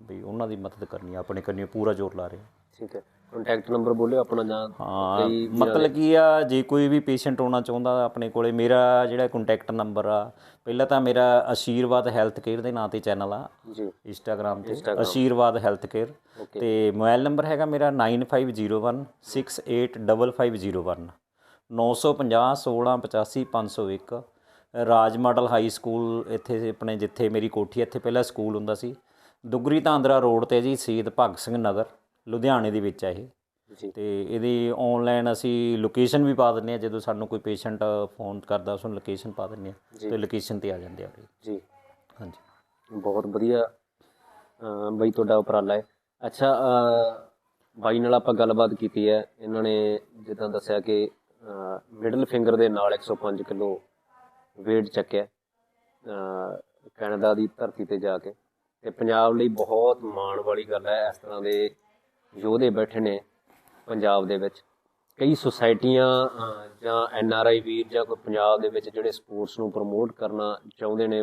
ਵੀ ਉਹਨਾਂ ਦੀ ਮਦਦ ਕਰਨੀ ਆਪਣੇ ਕੰਨੀ ਪੂਰਾ ਜ਼ੋਰ ਲਾ ਰਹੇ। ਠੀਕ ਹੈ। ਕੰਟੈਕਟ ਨੰਬਰ ਬੋਲਿਓ ਆਪਣਾ ਜਾਂ ਹਾਂ ਮਤਲਬ ਕੀ ਆ ਜੇ ਕੋਈ ਵੀ ਪੇਸ਼ੈਂਟ ਆਉਣਾ ਚਾਹੁੰਦਾ ਆਪਣੇ ਕੋਲੇ ਮੇਰਾ ਜਿਹੜਾ ਕੰਟੈਕਟ ਨੰਬਰ ਆ ਪਹਿਲਾਂ ਤਾਂ ਮੇਰਾ ਆਸ਼ੀਰਵਾਦ ਹੈਲਥ ਕੇਅਰ ਦੇ ਨਾਂ ਤੇ ਚੈਨਲ ਆ। ਜੀ। ਇੰਸਟਾਗ੍ਰam ਤੇ। ਆਸ਼ੀਰਵਾਦ ਹੈਲਥ ਕੇਅਰ ਤੇ ਮੋਬਾਈਲ ਨੰਬਰ ਹੈਗਾ ਮੇਰਾ 9501685501 950 16 85 501 ਰਾਜ ਮਾਡਲ ਹਾਈ ਸਕੂਲ ਇੱਥੇ ਆਪਣੇ ਜਿੱਥੇ ਮੇਰੀ ਕੋਠੀ ਇੱਥੇ ਪਹਿਲਾਂ ਸਕੂਲ ਹੁੰਦਾ ਸੀ। ਦੁਗਰੀ ਤਾਂਦਰਾ ਰੋਡ ਤੇ ਜੀ ਸ਼ਹੀਦ ਭਗਤ ਸਿੰਘ ਨਗਰ। ਲੁਧਿਆਣੇ ਦੇ ਵਿੱਚ ਹੈ ਇਹ। ਜੀ। ਤੇ ਇਹਦੀ ਆਨਲਾਈਨ ਅਸੀਂ ਲੋਕੇਸ਼ਨ ਵੀ ਪਾ ਦਿੰਦੇ ਆ ਜਦੋਂ ਸਾਨੂੰ ਕੋਈ ਪੇਸ਼ੈਂਟ ਫੋਨ ਕਰਦਾ ਉਸ ਨੂੰ ਲੋਕੇਸ਼ਨ ਪਾ ਦਿੰਦੇ ਆ। ਤੇ ਲੋਕੇਸ਼ਨ ਤੇ ਆ ਜਾਂਦੇ ਆ। ਜੀ। ਹਾਂਜੀ। ਬਹੁਤ ਵਧੀਆ ਬਈ ਤੁਹਾਡਾ ਉਪਰਾਲਾ ਹੈ। ਅੱਛਾ ਬਾਈ ਨਾਲ ਆਪਾਂ ਗੱਲਬਾਤ ਕੀਤੀ ਹੈ। ਇਹਨਾਂ ਨੇ ਜਿੱਦਾਂ ਦੱਸਿਆ ਕਿ ਮਿਡਲ ਫਿੰਗਰ ਦੇ ਨਾਲ 105 ਕਿਲੋ weight ਚੱਕਿਆ ਕੈਨੇਡਾ ਦੀ ਧਰਤੀ ਤੇ ਜਾ ਕੇ। ਤੇ ਪੰਜਾਬ ਲਈ ਬਹੁਤ ਮਾਣ ਵਾਲੀ ਗੱਲ ਹੈ ਇਸ ਤਰ੍ਹਾਂ ਦੇ ਯੋਧੇ ਬੈਠੇ ਨੇ ਪੰਜਾਬ ਦੇ ਵਿੱਚ। ਕਈ ਸੁਸਾਇਟੀਆਂ ਜਾਂ ਐਨ ਆਰ ਆਈ ਵੀਰ ਜਾਂ ਕੋਈ ਪੰਜਾਬ ਦੇ ਵਿੱਚ ਜਿਹੜੇ ਸਪੋਰਟਸ ਨੂੰ ਪ੍ਰਮੋਟ ਕਰਨਾ ਚਾਹੁੰਦੇ ਨੇ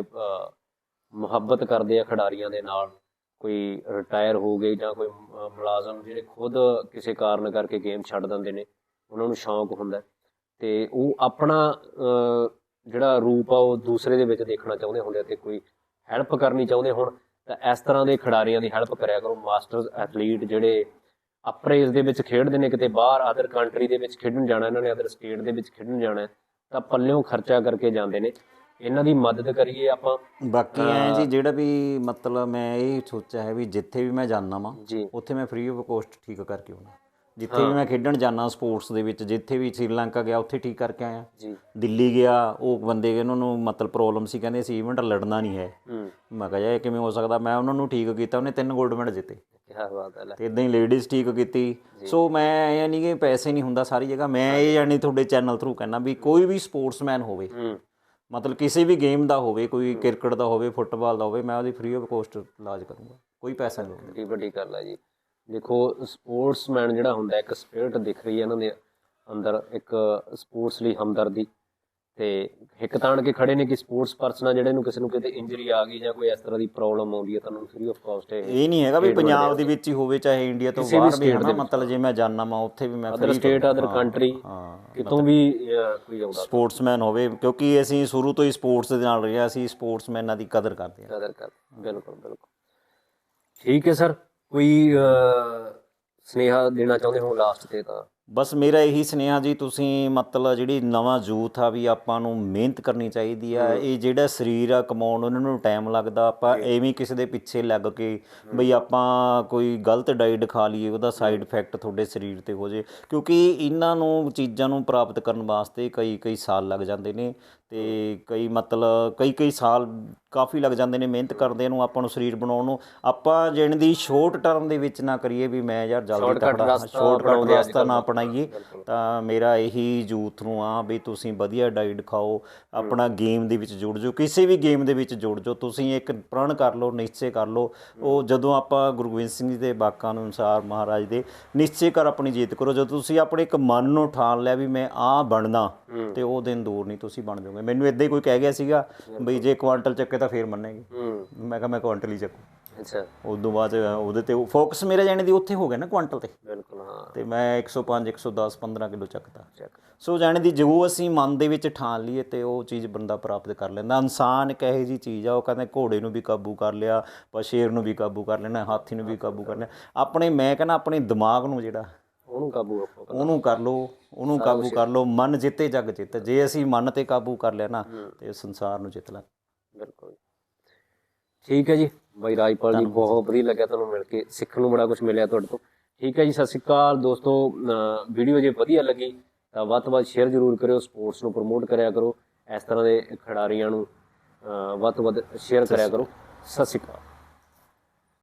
ਮੁਹੱਬਤ ਕਰਦੇ ਆ ਖਿਡਾਰੀਆਂ ਦੇ ਨਾਲ, ਕੋਈ ਰਿਟਾਇਰ ਹੋ ਗਏ ਜਾਂ ਕੋਈ ਮੁਲਾਜ਼ਮ ਜਿਹੜੇ ਖੁਦ ਕਿਸੇ ਕਾਰਨ ਕਰਕੇ ਗੇਮ ਛੱਡ ਦਿੰਦੇ ਨੇ, ਉਹਨਾਂ ਨੂੰ ਸ਼ੌਂਕ ਹੁੰਦਾ। ਹੈ ਤੇ ਉਹ ਆਪਣਾ ਜਿਹੜਾ ਰੂਪ ਆ ਉਹ ਦੂਸਰੇ ਦੇ ਵਿੱਚ ਦੇਖਣਾ ਚਾਹੁੰਦੇ ਹੁੰਦੇ ਆ ਤੇ ਕੋਈ ਹੈਲਪ ਕਰਨੀ ਚਾਹੁੰਦੇ ਹੁਣ, ਤਾਂ ਇਸ ਤਰ੍ਹਾਂ ਦੇ ਖਿਡਾਰੀਆਂ ਦੀ ਹੈਲਪ ਕਰਿਆ ਕਰੋ। ਮਾਸਟਰਸ, ਐਥਲੀਟ ਜਿਹੜੇ ਅਪਰੇਜ਼ ਦੇ ਵਿੱਚ ਖੇਡਦੇ ਨੇ ਕਿਤੇ ਬਾਹਰ ਅਦਰ ਕੰਟਰੀ ਦੇ ਵਿੱਚ ਖੇਡਣ ਜਾਣਾ ਇਹਨਾਂ ਨੇ ਅਦਰ ਸਟੇਟ ਦੇ ਵਿੱਚ ਖੇਡਣ ਜਾਣਾ ਤਾਂ ਪੱਲਿਓਂ ਖਰਚਾ ਕਰਕੇ ਜਾਂਦੇ ਨੇ। ਇਹਨਾਂ ਦੀ ਮਦਦ ਕਰੀਏ ਆਪਾਂ। ਬਾਕੀ ਐ ਜੀ ਜਿਹੜਾ ਵੀ ਮਤਲਬ ਮੈਂ ਇਹ ਸੋਚਿਆ ਹੈ ਵੀ ਜਿੱਥੇ ਵੀ ਮੈਂ ਜਾਂਦਾ ਵਾਂ ਉੱਥੇ ਮੈਂ ਫ੍ਰੀ ਆਫ ਕੋਸਟ ਠੀਕ ਕਰਕੇ ਆਉਣਾ। ਜਿੱਥੇ ਵੀ ਮੈਂ ਖੇਡਣ ਜਾਣਾ ਸਪੋਰਟਸ ਦੇ ਵਿੱਚ ਜਿੱਥੇ ਵੀ ਸ੍ਰੀਲੰਕਾ ਗਿਆ ਉੱਥੇ ਠੀਕ ਕਰਕੇ ਆਇਆ। ਜੀ। ਦਿੱਲੀ ਗਿਆ ਉਹ ਬੰਦੇ ਉਹਨਾਂ ਨੂੰ ਮਤਲਬ ਪ੍ਰੋਬਲਮ ਸੀ ਕਹਿੰਦੇ ਸੀ ਇਵੈਂਟ ਲੜਨਾ ਨਹੀਂ ਹੈ। ਮੈਂ ਕਿਹਾ ਇਹ ਕਿਵੇਂ ਹੋ ਸਕਦਾ? ਮੈਂ ਉਹਨਾਂ ਨੂੰ ਠੀਕ ਕੀਤਾ ਉਹਨੇ ਤਿੰਨ 골ਡ ਮੈਡਲ ਜਿੱਤੇ। ਕੀ ਬਾਤ ਹੈ ਲੈ। ਤੇ ਇਦਾਂ ਹੀ ਲੇਡੀਜ਼ ਠੀਕ ਕੀਤੀ। ਸੋ ਮੈਂ ਇਹ ਨਹੀਂ ਕਿ ਪੈਸੇ ਨਹੀਂ ਹੁੰਦਾ ਸਾਰੀ ਜਗ੍ਹਾ। ਮੈਂ ਇਹ ਯਾਨੀ ਤੁਹਾਡੇ ਚੈਨਲ ਥਰੂ ਕਹਿਣਾ ਵੀ ਕੋਈ ਵੀ ਸਪੋਰਟਸਮੈਨ ਹੋਵੇ ਮਤਲਬ ਕਿਸੇ ਵੀ ਗੇਮ ਦਾ ਹੋਵੇ ਕੋਈ ਕ੍ਰਿਕਟ ਦਾ ਹੋਵੇ ਫੁੱਟਬਾਲ ਦਾ ਹੋਵੇ ਮੈਂ ਉਹਦੀ ਫ੍ਰੀ ਆਫ ਕੋਸਟ ਇਲਾਜ ਕਰੂੰਗਾ। ਕੋਈ ਪੈਸਾ ਨਹੀਂ ਲਊਂਗਾ ਬੜੀ ਵੱਡੀ ਗੱਲ ਹੈ ਜੀ। ਦੇਖੋ ਸਪੋਰਟਸਮੈਨ ਜਿਹੜਾ ਹੁੰਦਾ ਇੱਕ ਸਪਿਰਿਟ ਦਿਖ ਰਹੀ ਹੈ ਇਹਨਾਂ ਦੇ ਅੰਦਰ ਇੱਕ ਸਪੋਰਟਸ ਲਈ ਹਮਦਰਦੀ। ਤੇ ਹਿੱਕ ਤਾਣ ਕੇ ਖੜੇ ਨੇ ਕਿ ਸਪੋਰਟਸ ਪਰਸਨ ਜਿਹੜੇ ਨੂੰ ਕਿਸੇ ਨੂੰ ਕਿਤੇ ਇੰਜਰੀ ਆ ਗਈ ਜਾਂ ਕੋਈ ਇਸ ਤਰ੍ਹਾਂ ਦੀ ਪ੍ਰੋਬਲਮ ਆਉਂਦੀ ਹੈ ਤੁਹਾਨੂੰ ਫ੍ਰੀ ਆਫ ਕਾਸਟ ਹੈ ਇਹ ਨਹੀਂ ਹੈਗਾ ਵੀ ਪੰਜਾਬ ਦੇ ਵਿੱਚ ਹੀ ਹੋਵੇ ਚਾਹੇ ਇੰਡੀਆ ਤੋਂ ਬਾਹਰ ਵੀ ਹਨਾ। ਮਤਲਬ ਜੇ ਮੈਂ ਜਾਣਾ ਮੈਂ ਉੱਥੇ ਵੀ ਮੈਂ ਅਦਰ ਸਟੇਟ ਅਦਰ ਕੰਟਰੀ ਕਿਤੋਂ ਵੀ ਕੋਈ ਆਉਂਦਾ। ਸਪੋਰਟਸਮੈਨ ਹੋਵੇ ਕਿਉਂਕਿ ਅਸੀਂ ਸ਼ੁਰੂ ਤੋਂ ਹੀ ਸਪੋਰਟਸ ਦੇ ਨਾਲ ਰਹੇ ਅਸੀਂ ਸਪੋਰਟਸਮੈਨਾਂ ਦੀ ਕਦਰ ਕਰਦੇ ਹਾਂ। ਕਦਰ ਕਰ ਬਿਲਕੁਲ ਬਿਲਕੁਲ। ਠੀਕ ਹੈ ਸਰ ਕੋਈ ਸੁਨੇਹਾ ਦੇਣਾ ਚਾਹੁੰਦੇ ਹੋ ਲਾਸਟ ਤੇ ਤਾਂ? ਬਸ ਮੇਰਾ ਇਹੀ ਸੁਨੇਹਾ ਜੀ ਤੁਸੀਂ ਮਤਲਬ ਜਿਹੜੀ ਨਵਾਂ ਯੂਥ ਆ ਵੀ ਆਪਾਂ ਨੂੰ ਮਿਹਨਤ ਕਰਨੀ ਚਾਹੀਦੀ ਆ। ਇਹ ਜਿਹੜਾ ਸਰੀਰ ਆ ਕਮਾਉਣ ਉਹਨਾਂ ਨੂੰ ਟਾਈਮ ਲੱਗਦਾ ਆਪਾਂ ਐਵੇਂ ਕਿਸੇ ਦੇ ਪਿੱਛੇ ਲੱਗ ਕੇ ਬਈ ਆਪਾਂ ਕੋਈ ਗਲਤ ਡਾਈਟ ਖਾ ਲਈਏ ਉਹਦਾ ਸਾਈਡ ਇਫੈਕਟ ਤੁਹਾਡੇ ਸਰੀਰ ਤੇ ਹੋ ਜੇ। ਕਿਉਂਕਿ ਇਹਨਾਂ ਨੂੰ ਚੀਜ਼ਾਂ ਨੂੰ ਪ੍ਰਾਪਤ ਕਰਨ ਵਾਸਤੇ ਕਈ ਕਈ ਸਾਲ ਲੱਗ ਜਾਂਦੇ ਨੇ। ਤੇ ਕਈ ਮਤਲਬ ਕਈ ਕਈ ਸਾਲ ਕਾਫੀ ਲੱਗ ਜਾਂਦੇ ਨੇ ਮਿਹਨਤ ਕਰਦੇ ਨੂੰ ਆਪਾਂ ਨੂੰ ਸਰੀਰ ਬਣਾਉਣ ਨੂੰ। ਆਪਾਂ ਜਿਹਨ ਦੀ ਸ਼ੋਰਟ ਟਰਮ ਦੇ ਵਿੱਚ ਨਾ ਕਰੀਏ ਵੀ ਮੈਂ ਯਾਰ ਜਲਦੀ ਤਕੜਾ ਸ਼ੋਰਟਕਟ ਰਸਤਾ ਨਾ ਅਪਣਾਈਏ। ਤਾਂ ਮੇਰਾ ਇਹੀ ਯੂਥ ਨੂੰ ਆ ਵੀ ਤੁਸੀਂ ਵਧੀਆ ਡਾਈਟ ਖਾਓ ਆਪਣਾ ਗੇਮ ਦੇ ਵਿੱਚ ਜੁੜ ਜਾਓ ਕਿਸੇ ਵੀ ਗੇਮ ਦੇ ਵਿੱਚ ਜੁੜ ਜਾਓ। ਤੁਸੀਂ ਇੱਕ ਪ੍ਰਣ ਕਰ ਲਓ ਨਿਸ਼ਚੈ ਕਰ ਲਓ। ਉਹ ਜਦੋਂ ਆਪਾਂ ਗੁਰੂ ਗੋਬਿੰਦ ਸਿੰਘ ਜੀ ਦੇ ਬਾਕਾਂ ਨੂੰ ਅਨੁਸਾਰ ਮਹਾਰਾਜ ਦੇ ਨਿਸ਼ਚੈ ਕਰ ਆਪਣੀ ਜੀਤ ਕਰੋ। ਜਦੋਂ ਤੁਸੀਂ ਆਪਣੇ ਇੱਕ ਮਨ ਨੂੰ ਠਾਣ ਲਿਆ ਵੀ ਮੈਂ ਆ ਬਣਨਾ ਤੇ ਉਹ ਦਿਨ ਦੂਰ ਨਹੀਂ ਤੁਸੀਂ ਬਣ ਜਾਓਗੇ। ਮੈਨੂੰ ਇਦਾਂ ਹੀ ਕੋਈ ਕਹਿ ਗਿਆ ਸੀਗਾ ਬਈ ਜੇ ਕੁਆਂਟਲ ਚੱਕੇ ਤਾਂ ਫੇਰ ਮੰਨੇਗੇ। ਮੈਂ ਕਿਹਾ ਮੈਂ ਕੁਆਂਟਲ ਹੀ ਚੱਕੂ। ਅੱਛਾ। ਉਸ ਤੋਂ ਬਾਅਦ ਉਹਦੇ ਤੇ ਫੋਕਸ ਮੇਰਾ ਜਾਣੇ ਦੀ ਉੱਥੇ ਹੋ ਗਿਆ ਨਾ ਕੁਆਂਟਲ ਤੇ। ਬਿਲਕੁਲ ਹਾਂ। ਤੇ ਮੈਂ 105 110 15 ਕਿਲੋ ਚੱਕਦਾ ਚੈੱਕ। ਸੋ ਜਾਣੇ ਦੀ ਜੋ ਅਸੀਂ ਮਨ ਦੇ ਵਿੱਚ ਠਾਣ ਲਈਏ ਤੇ ਉਹ ਚੀਜ਼ ਬੰਦਾ ਪ੍ਰਾਪਤ ਕਰ ਲੈਂਦਾ। ਇਨਸਾਨ ਇੱਕ ਇਹੋ ਜੀ ਚੀਜ਼ ਆ ਉਹ ਕਹਿੰਦੇ ਘੋੜੇ ਨੂੰ ਵੀ ਕਾਬੂ ਕਰ ਲਿਆ ਪਰ ਸ਼ੇਰ ਨੂੰ ਵੀ ਕਾਬੂ ਕਰ ਲੈਣਾ ਹਾਥੀ ਨੂੰ ਵੀ ਕਾਬੂ ਕਰ ਲਿਆ। ਆਪਣੇ ਮੈਂ ਕਹਿੰਦਾ ਆਪਣੇ ਦਿਮਾਗ ਨੂੰ ਜਿਹੜਾ ਉਹਨੂੰ ਕਾਬੂ ਰੱਖੋ ਉਹਨੂੰ ਕਰ ਲਓ ਉਹਨੂੰ ਕਾਬੂ ਕਰ ਲਓ ਮਨ ਜਿੱਤੇ ਜਗ ਜਿੱਤ। ਜੇ ਅਸੀਂ ਮਨ ਤੇ ਕਾਬੂ ਕਰ ਲਿਆ ਨਾ ਤੇ ਸੰਸਾਰ ਨੂੰ ਜਿੱਤ ਲਾ ਬਿਲਕੁਲ। ਠੀਕ ਹੈ ਜੀ। ਬਾਈ ਰਾਜਪਾਲ ਜੀ ਬਹੁਤ ਵਧੀਆ ਲੱਗਿਆ ਤੁਹਾਨੂੰ ਮਿਲ ਕੇ। ਸਿੱਖਣ ਨੂੰ ਬੜਾ ਕੁਝ ਮਿਲਿਆ ਤੁਹਾਡੇ ਤੋਂ। ਠੀਕ ਹੈ ਜੀ ਸਤਿ ਸ਼੍ਰੀ ਅਕਾਲ ਦੋਸਤੋ। ਵੀਡੀਓ ਜੇ ਵਧੀਆ ਲੱਗੀ ਤਾਂ ਵੱਧ ਤੋਂ ਵੱਧ ਸ਼ੇਅਰ ਜ਼ਰੂਰ ਕਰਿਓ ਸਪੋਰਟਸ ਨੂੰ ਪ੍ਰਮੋਟ ਕਰਿਆ ਕਰੋ ਇਸ ਤਰ੍ਹਾਂ ਦੇ ਖਿਡਾਰੀਆਂ ਨੂੰ ਵੱਧ ਤੋਂ ਵੱਧ ਸ਼ੇਅਰ ਕਰਿਆ ਕਰੋ। ਸਤਿ ਸ਼੍ਰੀ ਅਕਾਲ।